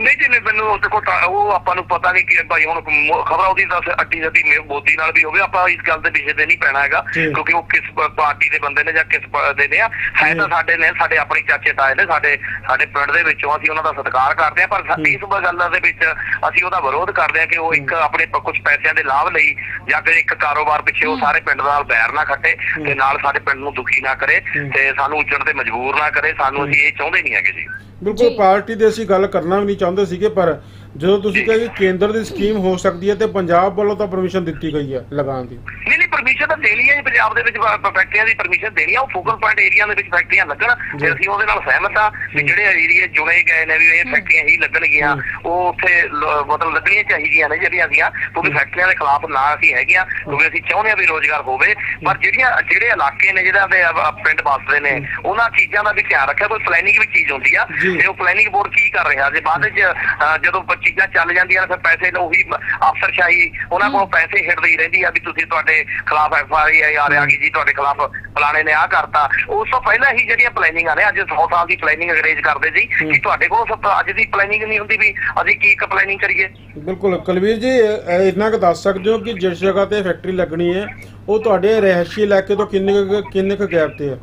ਨਹੀਂ ਜੀ ਨਹੀਂ ਮੈਨੂੰ ਦੇਖੋ ਤਾਂ ਉਹ ਆਪਾਂ ਨੂੰ ਪਤਾ ਨਹੀਂ ਕਿ ਭਾਈ ਹੁਣ ਖਬਰ ਉਹਦੀ ਦੱਸ ਅੱਡੀ ਸੱਦੀ ਮੇ ਬੋਦੀ ਨਾਲ ਵੀ ਹੋਵੇ ਆਪਾਂ ਇਸ ਗੱਲ ਦੇ ਵਿਸ਼ੇ ਤੇ ਨਹੀਂ ਪੈਣਾ ਹੈਗਾ। ਕਿਉਂਕਿ ਉਹ ਕਿਸ ਪਾਰਟੀ ਦੇ ਬੰਦੇ ਨੇ ਜਾਂ ਕਿਸ ਦੇ ਨੇ ਆ ਹੈ ਤਾਂ। ਸਾਡੇ ਨੇ ਸਾਡੇ ਆਪਣੇ ਚਾਚੇ ਤਾਏ ਨੇ ਸਾਡੇ ਸਾਡੇ ਪਿੰਡ ਦੇ ਵਿੱਚੋਂ ਅਸੀਂ ਉਹਨਾਂ ਦਾ ਸਤਿਕਾਰ ਕਰਦੇ ਆ ਪਰ। ਇਸ ਗੱਲਾਂ ਦੇ ਵਿੱਚ ਅਸੀਂ ਉਹਦਾ ਵਿਰੋਧ ਕਰਦੇ ਆ ਕਿ ਉਹ ਇੱਕ ਆਪਣੇ ਕੁਝ ਪੈਸਿਆਂ ਦੇ ਲਾਭ ਲਈ ਜਾਂ ਫਿਰ ਇੱਕ ਕਾਰੋਬਾਰ ਪਿੱਛੇ ਉਹ ਸਾਰੇ ਪਿੰਡ ਨਾਲ ਬੈਰ ਨਾ ਖੱਟੇ ਤੇ ਨਾਲ ਸਾਡੇ ਪਿੰਡ ਨੂੰ ਦੁਖੀ ਨਾ ਕਰੇ। ਤੇ ਸਾਨੂੰ ਉੱਜਣ ਤੇ ਮਜਬੂਰ ਨਾ ਕਰੇ ਸਾਨੂੰ ਅਸੀਂ ਇਹ ਚਾਹੁੰਦੇ ਨਹੀਂ ਹੈਗੇ ਜੀ ਬਿਲਕੁਲ। ਪਾਰਟੀ ਦੇ ਅਸੀਂ ਗੱਲ ਕਰਨਾ ਵੀ ਨਹੀਂ ਚਾਹੁੰਦੇ ਸੀਗੇ ਪਰ ਜਦੋਂ ਤੁਸੀਂ ਕਿਹਾ ਕਿ ਕੇਂਦਰ ਦੀ ਸਕੀਮ ਹੋ ਸਕਦੀ ਹੈ ਤੇ ਪੰਜਾਬ ਵੱਲੋਂ ਤਾਂ ਪਰਮਿਸ਼ਨ ਦਿੱਤੀ ਗਈ ਹੈ ਲਗਾਉਣ ਦੀ। ਨਹੀਂ ਨਹੀਂ ਪਰਮਿਸ਼ਨ ਤਾਂ ਦੇਣੀ ਹੈ ਜੀ ਪੰਜਾਬ ਦੇ ਵਿੱਚ ਫੈਕਟਰੀਆਂ ਦੀ ਪਰਮਿਸ਼ਨ ਦੇਣੀ ਆ ਉਹ ਫੋਕਲ ਪੁਆਇੰਟ ਏਰੀਆ ਦੇ ਵਿੱਚ ਫੈਕਟਰੀਆਂ ਲੱਗਣ ਤੇ ਅਸੀਂ ਉਹਦੇ ਨਾਲ ਸਹਿਮਤ ਆ ਵੀ ਜਿਹੜੇ ਏਰੀਏ ਚੁਣੇ ਗਏ ਨੇ ਵੀ ਇਹ ਫੈਕਟਰੀਆਂ ਹੀ ਲੱਗਣਗੀਆਂ ਉਹ ਉੱਥੇ ਲ- ਮਤਲਬ ਲੱਗਣੀਆਂ ਚਾਹੀਦੀਆਂ ਨੇ ਜਿਹੜੀਆਂ ਅਸੀਂ ਕਿਉਂਕਿ ਫੈਕਟਰੀਆਂ ਦੇ ਖਿਲਾਫ ਨਾ ਅਸੀਂ ਹੈਗੇ ਆ ਕਿਉਂਕਿ ਅਸੀਂ ਚਾਹੁੰਦੇ ਆ ਵੀ ਰੋਜ਼ਗਾਰ ਹੋਵੇ ਪਰ ਜਿਹੜੀਆਂ ਜਿਹੜੇ ਇਲਾਕੇ ਨੇ ਜਿਹਨਾਂ ਦੇ ਪਿੰਡ ਵੱਸਦੇ ਨੇ ਉਹਨਾਂ ਚੀਜ਼ਾਂ ਦਾ ਵੀ ਧਿਆਨ ਰੱਖਿਆ ਕੋਈ ਪਲੈਨਿੰਗ ਵੀ ਚੀਜ਼ ਹੁੰਦੀ ਆ ਜੀ। ਤੇ ਉਹ ਪਲੈਨਿੰਗ ਬੋਰਡ ਕੀ ਕਰ ਰਿਹਾ? ਜੇ ਬਾਅਦ ਵਿੱਚ ਅ, ਜਦੋਂ ਪ- ਚੀਜ਼ਾਂ ਚੱਲ ਜਾਂਦੀਆਂ ਨੇ ਫਿਰ ਪੈਸੇ ਨੂੰ ਉਹੀ ਅਫਸਰਸ਼ਾਹੀ ਉਹਨਾਂ ਕੋਲ ਪੈਸੇ ਹਿਰਦੀ ਰਹਿੰਦੀ ਆ ਵੀ ਤੁਸੀਂ ਤੁਹਾਡੇ ਖਿਲਾਫ ਐਫ ਆਈ ਆ ਗਈ ਜੀ ਤੁਹਾਡੇ ਖਿਲਾਫ ਫਲਾਣੇ ਨੇ ਆ ਕਰਤਾ। ਉਸ ਤੋਂ ਪਹਿਲਾਂ ਹੀ ਜਿਹੜੀਆਂ ਪਲੈਨਿੰਗਾਂ ਨੇ ਅੱਜ 100 ਸਾਲ ਦੀ ਪਲੈਨਿੰਗ ਅਰੇਂਜ ਕਰਦੇ ਸੀ ਕਿ ਤੁਹਾਡੇ ਕੋਲ ਅੱਜ ਦੀ ਪਲੈਨਿੰਗ ਨਹੀਂ ਹੁੰਦੀ ਵੀ ਅਸੀਂ ਕੀ ਇੱਕ ਪਲੈਨਿੰਗ ਕਰੀਏ। ਬਿਲਕੁਲ ਕਲਵੀਰ ਜੀ ਇੰਨਾ ਕੁ ਦੱਸ ਸਕਦੇ ਹੋ ਕਿ ਜਿਸ ਜਗ੍ਹਾ ਤੇ ਫੈਕਟਰੀ ਲੱਗਣੀ ਹੈ ਉਹ ਤੁਹਾਡੇ ਰਹਿਸ਼ੀ ਇਲਾਕੇ ਤੋਂ ਕਿੰਨੇ ਕਿੰਨੇ ਕੁ ਗੈਪ ਤੇ ਹੈ?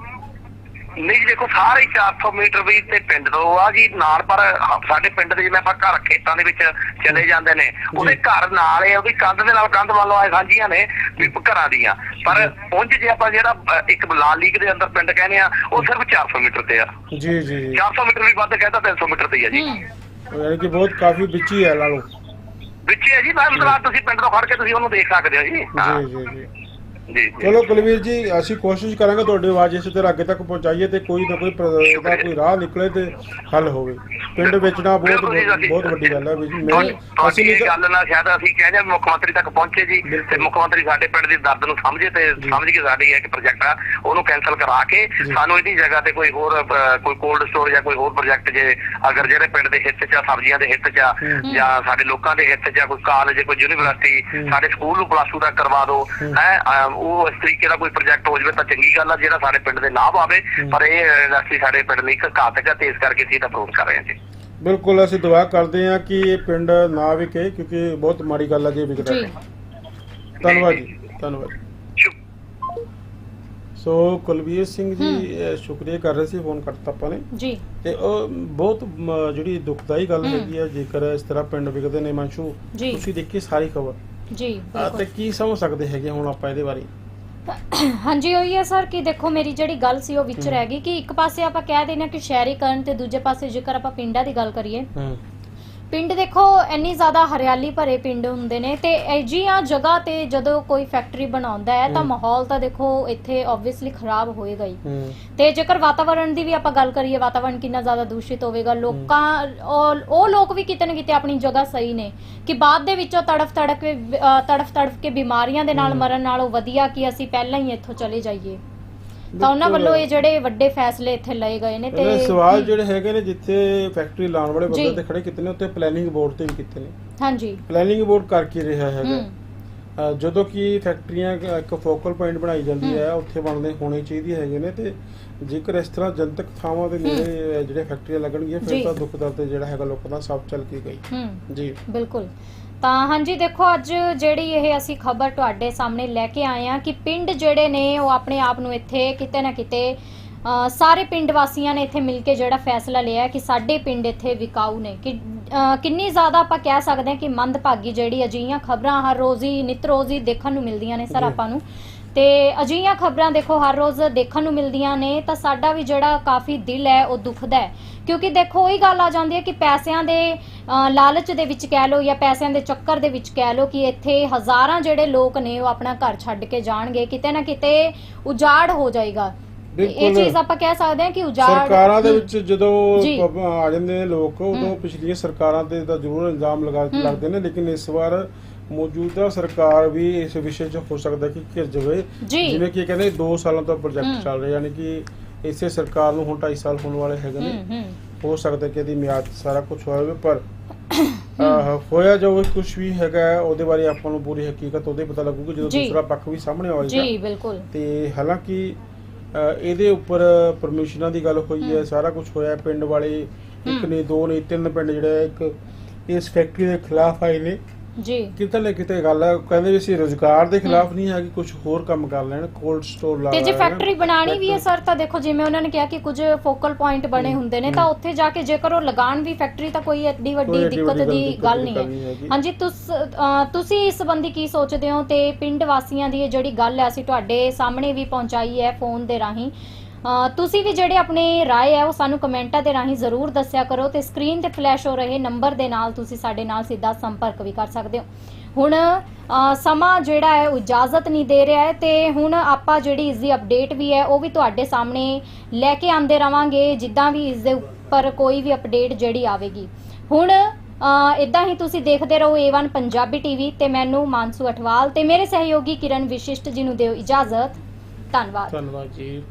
ਨਹੀਂ ਜੀ ਦੇਖੋ ਸਾਰੇ ਹੀ 400 ਮੀਟਰ ਵੀ ਤੇ ਪਿੰਡ ਤੋਂ ਆ ਜੀ ਨਾਲ ਪਰ ਸਾਡੇ ਪਿੰਡ ਦੇ ਜਿਵੇਂ ਆਪਾਂ ਘਰ ਖੇਤਾਂ ਦੇ ਵਿੱਚ ਚਲੇ ਜਾਂਦੇ ਨੇ ਉਹਦੇ ਘਰ ਨਾਲ ਹੈ ਉਹਦੀ ਕੰਧ ਦੇ ਨਾਲ ਕੰਧ ਮੰਨ ਲਓ ਐ ਸਾਂਝੀਆਂ ਨੇ ਵੀ ਘਰਾਂ ਦੀਆਂ। ਪਰ ਉਂਝ ਜੇ ਆਪਾਂ ਜਿਹੜਾ ਇੱਕ ਲਾਲ ਲੀਗ ਦੇ ਅੰਦਰ ਪਿੰਡ ਕਹਿੰਦੇ ਆ ਉਹ ਸਿਰਫ 400 ਮੀਟਰ ਤੇ ਆ। ਜੀ ਜੀ ਜੀ। 400 ਮੀਟਰ ਵੀ ਵੱਧ ਕਹਿੰਦਾ 300 ਮੀਟਰ ਤੇ ਹੀ ਆ ਜੀ। ਯਾਨੀ ਕਿ ਬਹੁਤ ਕਾਫੀ ਵਿੱਚ ਹੀ ਹੈ ਲਾ ਲਓ। ਵਿੱਚ ਹੀ ਜੀ ਮੈਂ ਮਤਲਬ ਤੁਸੀਂ ਪਿੰਡ ਤੋਂ ਖੜ ਕੇ ਤੁਸੀਂ ਉਹਨੂੰ ਦੇਖ ਸਕਦੇ ਹੋ ਜੀ। ਜੀ ਜੀ। ਜੀ ਚਲੋ ਕੁਲਵੀਰ ਜੀ ਅਸੀਂ ਕੋਸ਼ਿਸ਼ ਕਰਾਂਗੇ ਤੁਹਾਡੀ ਆਵਾਜ਼ ਇਸੇ ਤਰ੍ਹਾਂ ਅੱਗੇ ਤੱਕ ਪਹੁੰਚਾਈਏ ਤੇ ਕੋਈ ਨਾ ਕੋਈ ਇਹਦਾ ਕੋਈ ਰਾਹ ਨਿਕਲੇ ਤੇ ਹੱਲ ਹੋਵੇ ਪਿੰਡ ਵੇਚਣਾ ਬਹੁਤ ਬਹੁਤ ਵੱਡੀ ਗੱਲ ਹੈ ਵੀ ਮੈਂ ਅਸੀਂ ਇਹ ਤਾਂ- ਗੱਲ ਨਾਲ ਸ਼ਾਇਦ ਅਸੀਂ ਕਹਿੰਦੇ ਮੁੱਖ ਮੰਤਰੀ ਤੱਕ ਪਹੁੰਚੇ ਜੀ। ਤੇ ਮੁੱਖ ਮੰਤਰੀ ਸਾਡੇ ਪਿੰਡ ਦੀ ਦਰਦ ਨੂੰ ਸਮਝੇ ਤੇ ਸਮਝ ਕੇ ਸਾਡੀ ਇੱਕ ਪ੍ਰੋਜੈਕਟ ਆ ਉਹਨੂੰ ਕੈਨਸਲ ਕਰਾ ਕੇ। ਸਾਨੂੰ ਇਹਦੀ ਜਗ੍ਹਾ ਤੇ ਕੋਈ ਹੋਰ ਕੋਈ ਕੋਲਡ ਸਟੋਰ ਜਾਂ ਕੋਈ ਹੋਰ ਪ੍ਰੋਜੈਕਟ ਜੇ ਅਗਰ ਜਿਹੜੇ ਪਿੰਡ ਦੇ ਹਿੱਤ 'ਚ ਆ ਸਬਜ਼ੀਆਂ ਦੇ ਹਿੱਤ 'ਚ ਆ। ਜਾਂ ਸਾਡੇ ਲੋਕਾਂ ਦੇ ਹਿੱਤ 'ਚ ਆ ਕੋਈ ਕਾਲਜ ਕੋਈ ਯੂਨੀਵਰਸਿਟੀ। ਸਾਡੇ ਸਕੂਲ ਨੂੰ ਪਲੱਸ 2 ਤੱਕ ਕਰਵਾ ਦਿਓ ਹੂੰ। ਉਹ ਇਸ ਤਰੀਕੇ ਦਾ ਕੋਈ ਪ੍ਰੋਜੈਕਟ ਹੋ ਜਾਵੇ ਤਾਂ ਚੰਗੀ ਗੱਲ ਆ ਜਿਹੜਾ ਸਾਡੇ ਪਿੰਡ ਦੇ ਲਾਭ ਆਵੇ। ਪਰ ਇਹ ਇੰਡਸਟਰੀ ਸਾਡੇ ਪਿੰਡ ਲਈ ਇੱਕ ਘਾਤਕ ਹੈ ਤੇ ਇਸ ਕਰਕੇ ਅਸੀਂ ਇਹਦਾ ਵਿਰੋਧ ਕਰ ਰਹੇ ਹਾਂ ਜੀ ਬਿਲਕੁਲ ਅਸੀਂ ਦੁਆ ਕਰਦੇ ਹਾਂ ਕਿ ਇਹ ਪਿੰਡ ਨਾ ਵਿਕੇ ਕਿਉਂਕਿ ਬਹੁਤ ਮਾੜੀ ਗੱਲ ਹੈ ਜੇ ਵਿਕਦਾ ਹੈ। ਧੰਨਵਾਦ ਜੀ ਧੰਨਵਾਦ ਸੋ ਕੁਲਵੀਰ ਸਿੰਘ ਜੀ ਸ਼ੁਕਰੀਆ ਕਰ ਰਹੇ ਸੀ ਫੋਨ ਕਰਤਾ ਆਪਾਂ ਨੇ। ਜੀ। ਤੇ ਉਹ ਬਹੁਤ ਮ, ਜਿਹੜੀ ਦੁਖਦਾਈ ਗੱਲ। ਹੈਗੀ ਹੈ ਜੇਕਰ ਇਸ ਤਰ੍ਹਾਂ ਪਿੰਡ ਵਿਕਦੇ ਨੇ ਮੰਸ਼ੂ ਜੀ। ਤੁਸੀਂ ਦੇਖੀ ਸਾਰੀ ਖਬਰ? ਜੀ ਤੇ ਬਿਲਕੁਲ। ਕੀ ਸਮਝ ਸਕਦੇ ਹੈਗੇ ਹੁਣ ਆਪਾਂ ਇਹਦੇ ਬਾਰੇ? ਹਾਂਜੀ ਉਹੀ ਹੈ ਸਰ ਕਿ ਦੇਖੋ ਮੇਰੀ ਜਿਹੜੀ ਗੱਲ ਸੀ ਉਹ ਵਿੱਚ ਰਹਿ ਗਈ ਕਿ ਇੱਕ ਪਾਸੇ ਆਪਾਂ ਕਹਿ ਹਾਂ ਕਿ ਸ਼ਹਿਰੀਕਰਨ ਤੇ ਦੂਜੇ ਪਾਸੇ ਜੇਕਰ ਆਪਾਂ ਪਿੰਡਾਂ ਦੀ ਗੱਲ ਕਰੀਏ ਹੂੰ। ਪਿੰਡ ਦੇਖੋ ਇੰਨੀ ਜ਼ਿਆਦਾ ਹਰਿਆਲੀ ਭਰੇ ਪਿੰਡ ਹੁੰਦੇ ਨੇ ਤੇ ਅਜਿਹੀਆਂ ਜਗ੍ਹਾ ਤੇ ਜਦੋਂ ਕੋਈ ਫੈਕਟਰੀ ਬਣਾਉਂਦਾ ਹੈ ਤਾਂ। ਮਾਹੌਲ ਤਾਂ ਦੇਖੋ ਇੱਥੇ ਆਬਵੀਅਸਲੀ ਖਰਾਬ ਹੋਏਗਾ ਹੀ ਤੇ ਜੇਕਰ ਵਾਤਾਵਰਣ ਦੀ ਵੀ ਆਪਾਂ ਗੱਲ ਕਰੀਏ ਵਾਤਾਵਰਣ ਕਿੰਨਾ ਜ਼ਿਆਦਾ ਦੂਸ਼ਿਤ ਹੋਵੇਗਾ ਲੋਕਾਂ ਉਹ ਲੋਕ ਵੀ ਕਿਤੇ ਨਾ ਕਿਤੇ ਆਪਣੀ ਜਗ੍ਹਾ ਸਹੀ ਨੇ ਕਿ ਬਾਅਦ ਦੇ ਵਿੱਚੋਂ ਤੜਫ ਤੜਫ ਕੇ ਅ, ਤੜਫ ਤੜਫ ਕੇ ਬਿਮਾਰੀਆਂ ਦੇ ਨਾਲ। ਮਰਨ ਨਾਲੋਂ ਵਧੀਆ ਕਿ ਅਸੀਂ ਪਹਿਲਾਂ ਹੀ ਇੱਥੋਂ ਚਲੇ ਜਾਈਏ ਤਾਂ ਉਹਨਾਂ। ਵੱਲੋਂ ਇਹ ਜਿਹੜੇ ਵੱਡੇ ਫੈਸਲੇ ਇੱਥੇ ਲਏ ਗਏ ਨੇ ਤੇ ਸਵਾਲ ਜਿਹੜੇ ਹੈਗੇ ਨੇ ਜਿੱਥੇ ਫੈਕਟਰੀ ਲਾਉਣ ਵਾਲੇ ਬੰਦੇ। ਤੇ ਖੜੇ ਕਿਤੇ ਨੇ ਉੱਤੇ ਪਲੈਨਿੰਗ ਬੋਰਡ ਤੇ ਵੀ ਕੀਤੇ ਨੇ। ਹਾਂਜੀ। ਪਲੈਨਿੰਗ ਬੋਰਡ ਕਰ ਕੀ ਰਿਹਾ ਹੈਗਾ? ਜਦੋਂ ਕਿ ਫੈਕਟਰੀਆਂ ਇੱਕ- ਫੋਕਲ ਪੁਆਇੰਟ ਬਣਾਈ ਜਾਂਦੀ। ਹੈ ਉੱਥੇ ਬਣਦੇ ਹੋਣੇ ਚਾਹੀਦੇ ਹੈਗੇ ਨੇ ਤੇ ਜੇਕਰ ਇਸ ਤਰ੍ਹਾਂ ਜਨਤਕ ਥਾਵਾਂ ਦੇ ਨੇੜੇ ਜਿਹੜੇ ਫੈਕਟਰੀਆਂ ਲੱਗਣਗੀਆਂ। ਫਿਰ ਤਾਂ ਦੁੱਖ ਦਰਦ ਜਿਹੜਾ ਹੈਗਾ ਲੋਕਾਂ ਦਾ ਸਭ ਚੱਲ ਕੇ ਗਈ। ਜੀ। ਬਿਲਕੁਲ। ਤਾਂ ਹਾਂਜੀ ਦੇਖੋ ਅੱਜ ਜਿਹੜੀ ਇਹ ਅਸੀਂ ਖਬਰ ਤੁਹਾਡੇ ਸਾਹਮਣੇ ਲੈ ਕੇ ਆਏ ਆ ਕਿ ਪਿੰਡ ਜਿਹੜੇ ਨੇ ਉਹ ਆਪਣੇ ਆਪ ਨੂੰ ਇੱਥੇ ਕਿਤੇ ਨਾ ਕਿਤੇ ਸਾਰੇ ਪਿੰਡ ਵਾਸੀਆਂ ਨੇ ਇੱਥੇ ਮਿਲ ਕੇ ਜਿਹੜਾ ਫੈਸਲਾ ਲਿਆ ਕਿ ਸਾਡੇ ਪਿੰਡ ਇੱਥੇ ਵਿਕਾਊ ਨੇ ਕਿ ਕਿੰਨੀ ਜ਼ਿਆਦਾ ਆਪਾਂ ਕਹਿ ਸਕਦੇ ਹਾਂ ਕਿ ਮੰਦਭਾਗੀ ਜਿਹੜੀ ਅਜਿਹੀਆਂ ਖਬਰਾਂ ਹਰ ਰੋਜ਼ ਹੀ ਨਿਤ ਰੋਜ਼ ਹੀ ਦੇਖਣ ਨੂੰ ਮਿਲਦੀਆਂ ਨੇ ਸਰ। ਆਪਾਂ ਨੂੰ ਤੇ ਅਜਿਹੀਆਂ ਖਬਰਾਂ ਦੇਖੋ ਹਰ ਰੋਜ਼ ਦੇਖਣ ਨੂੰ ਮਿਲਦੀਆਂ ਨੇ ਤਾਂ ਸਾਡਾ ਵੀ ਜਿਹੜਾ ਕਾਫੀ ਦਿਲ ਹੈ ਉਹ ਦੁਖਦਾ ਹੈ ਕਿਉਂਕਿ ਦੇਖੋ ਉਹੀ ਗੱਲ ਆ ਜਾਂਦੀ ਹੈ ਕਿ ਪੈਸਿਆਂ ਦੇ ਲਾਲਚ ਦੇ ਵਿੱਚ ਕਹਿ ਲਓ ਜਾਂ ਪੈਸਿਆਂ ਦੇ ਚੱਕਰ ਦੇ ਵਿੱਚ ਕਹਿ ਲਓ ਕਿ ਇੱਥੇ ਹਜ਼ਾਰਾਂ ਜਿਹੜੇ ਲੋਕ ਨੇ ਉਹ ਆਪਣਾ ਘਰ ਛੱਡ ਕੇ ਜਾਣਗੇ ਕਿਤੇ ਨਾ ਕਿਤੇ ਉਜਾੜ ਹੋ ਜਾਏਗਾ ਇਹ। ਚੀਜ਼ ਆਪਾਂ ਕਹਿ ਸਕਦੇ ਹਾਂ ਕਿ ਉਜਾੜ ਸਰਕਾਰਾਂ ਦੇ ਵਿੱਚ ਜਦੋਂ ਆ ਜਾਂਦੇ ਨੇ ਲੋਕ ਉਦੋਂ। ਪਿਛਲੀਆਂ ਸਰਕਾਰਾਂ ਤੇ ਤਾਂ ਜ਼ਰੂਰ ਇਲਜ਼ਾਮ ਲਗਾ। ਲੱਗਦੇ ਨੇ ਲੇਕਿਨ ਇਸ ਵਾਰ ਮੌਜੂਦਾ ਸਰਕਾਰ ਵੀ ਇਸ ਵਿਸ਼ੇ 'ਚ ਹੋ ਸਕਦਾ ਕਿ ਘਿਰ ਜਾਵੇ ਜੀ ਜਿਵੇਂ ਕਿ ਕਹਿੰਦੇ 2 ਸਾਲਾਂ ਤੋਂ ਹਮ। ਪ੍ਰੋਜੈਕਟ ਚੱਲ ਰਿਹਾ ਯਾਨੀ ਕਿ ਇਸੇ ਸਰਕਾਰ ਨੂੰ ਹੁਣ 2.5 ਸਾਲ ਹੋਣ ਵਾਲੇ ਹੈਗੇ ਨੇ ਹੂੰ ਸਕਦਾ ਕਿ ਇਹਦੀ ਮਿਆਦ 'ਚ ਸਾਰਾ ਕੁਝ ਹੋਇਆ ਹੋਵੇ ਪਰ ਹੋਇਆ ਜੋ ਕੁਝ ਵੀ ਹੈਗਾ ਹੈ, ਉਹਦੇ ਬਾਰੇ ਆਪਾਂ ਨੂੰ ਪੂਰੀ ਹਕੀਕਤ ਉਹਦੇ ਪਤਾ ਲੱਗੂਗੀ ਜਦੋਂ ਜੀ। ਦੂਸਰਾ ਪੱਖ ਵੀ ਸਾਹਮਣੇ ਆਵੇਗਾ ਜੀ ਬਿਲਕੁਲ ਤੇ ਹਾਲਾਂਕਿ ਅ, ਇਹਦੇ ਉੱਪਰ ਪਰਮਿਸ਼ਨਾਂ ਦੀ ਗੱਲ ਹੋਈ ਹੈ। ਸਾਰਾ ਕੁਝ ਹੋਇਆ ਹੈ। ਪਿੰਡ ਵਾਲੇ ਇੱਕ ਹਮ। ਨੇ ਦੋ ਨੇ ਤਿੰਨ ਪਿੰਡ ਜਿਹੜੇ ਇੱਕ ਇਸ ਫੈਕਟਰੀ ਦੇ ਖਿਲਾਫ ਆਏ ਨੇ ਜੀ ਕਿਤੇ ਨਾ ਕਿਤੇ ਗੱਲ ਹੈ ਕਹਿੰਦੇ ਵੀ ਅਸੀਂ ਰੋਜ਼ਗਾਰ ਦੇ ਖਿਲਾਫ ਨਹੀਂ ਹੈ ਕਿ ਕੁਝ ਹੋਰ ਕੰਮ ਕਰ ਲੈਣ ਕੋਲਡ ਸਟੋਰ ਲਾ ਤੇ ਜੇ ਲੈਣ। ਫੈਕਟਰੀ ਬਣਾਣੀ ਵੀ ਹੈ ਸਰ ਤਾਂ ਦੇਖੋ ਜਿਵੇਂ ਉਹਨਾਂ ਨੇ ਕਿਹਾ ਕਿ ਕੁਝ ਫੋਕਲ ਪੁਆਇੰਟ ਬਣੇ ਹੁੰਦੇ ਨੇ। ਤਾਂ ਉੱਥੇ ਜਾ ਕੇ ਜੇਕਰ ਉਹ ਲਗਾਉਣ ਵੀ ਫੈਕਟਰੀ ਤਾਂ ਕੋਈ ਐਡੀ ਕੋਈ ਵੱਡੀ ਐਡੀ ਦਿੱਕਤ ਵੱਡੀ ਦੀ ਗੱਲ ਨਹੀਂ ਹੈ ਹੈਗੀ। ਹਾਂਜੀ ਤੁਸ ਅ, ਤੁਸੀਂ ਇਸ ਸੰਬੰਧੀ ਕੀ ਸੋਚਦੇ ਹੋ ਤੇ ਪਿੰਡ ਵਾਸੀਆਂ ਦੀ ਇਹ ਜਿਹੜੀ ਗੱਲ ਹੈ ਅਸੀਂ ਤੁਹਾਡੇ ਸਾਹਮਣੇ ਵੀ ਪਹੁੰਚਾਈ ਹੈ ਫੋਨ ਦੇ ਰਾਹੀਂ ਤੁਸੀਂ ਵੀ ਜਿਹੜੇ ਆਪਣੀ رائے ਹੈ ਉਹ ਸਾਨੂੰ ਕਮੈਂਟਾਂ ਦੇ ਰਾਹੀਂ ਜ਼ਰੂਰ ਦੱਸਿਆ ਕਰੋ ਤੇ ਸਕਰੀਨ ਤੇ ਫਲੈਸ਼ ਹੋ ਰਹੇ ਨੰਬਰ ਦੇ ਨਾਲ ਤੁਸੀਂ ਸਾਡੇ ਨਾਲ ਸਿੱਧਾ ਸੰਪਰਕ ਵੀ ਕਰ ਸਕਦੇ ਹੋ ਹੁਣ ਅ, ਸਮਾਂ ਜਿਹੜਾ ਹੈ ਉਹ ਇਜਾਜ਼ਤ ਨਹੀਂ ਦੇ ਰਿਹਾ ਹੈ ਤੇ ਹੁਣ ਆਪਾਂ ਜਿਹੜੀ ਇਸ ਦੀ ਅਪਡੇਟ ਵੀ ਹੈ ਉਹ ਵੀ ਤੁਹਾਡੇ ਸਾਹਮਣੇ ਲੈ ਕੇ ਆਂਦੇ ਰਵਾਂਗੇ ਜਿੱਦਾਂ ਵੀ ਇਸ ਦੇ ਉੱਪਰ ਕੋਈ ਵੀ ਅਪਡੇਟ ਜਿਹੜੀ ਆਵੇਗੀ ਹੁਣ ਇਦਾਂ ਹੀ ਤੁਸੀਂ ਦੇਖਦੇ ਰਹੋ A1 ਪੰਜਾਬੀ ਟੀਵੀ ਤੇ ਮੈਨੂੰ ਮਾਨਸੂ ਅਠਵਾਲ ਤੇ ਮੇਰੇ ਸਹਿਯੋਗੀ ਕਿਰਨ ਵਿਸ਼ਿਸ਼ਟ ਜੀ ਨੂੰ ਦਿਓ ਇਜਾਜ਼ਤ ਧੰਨਵਾਦ ਧੰਨਵਾਦ ਜੀ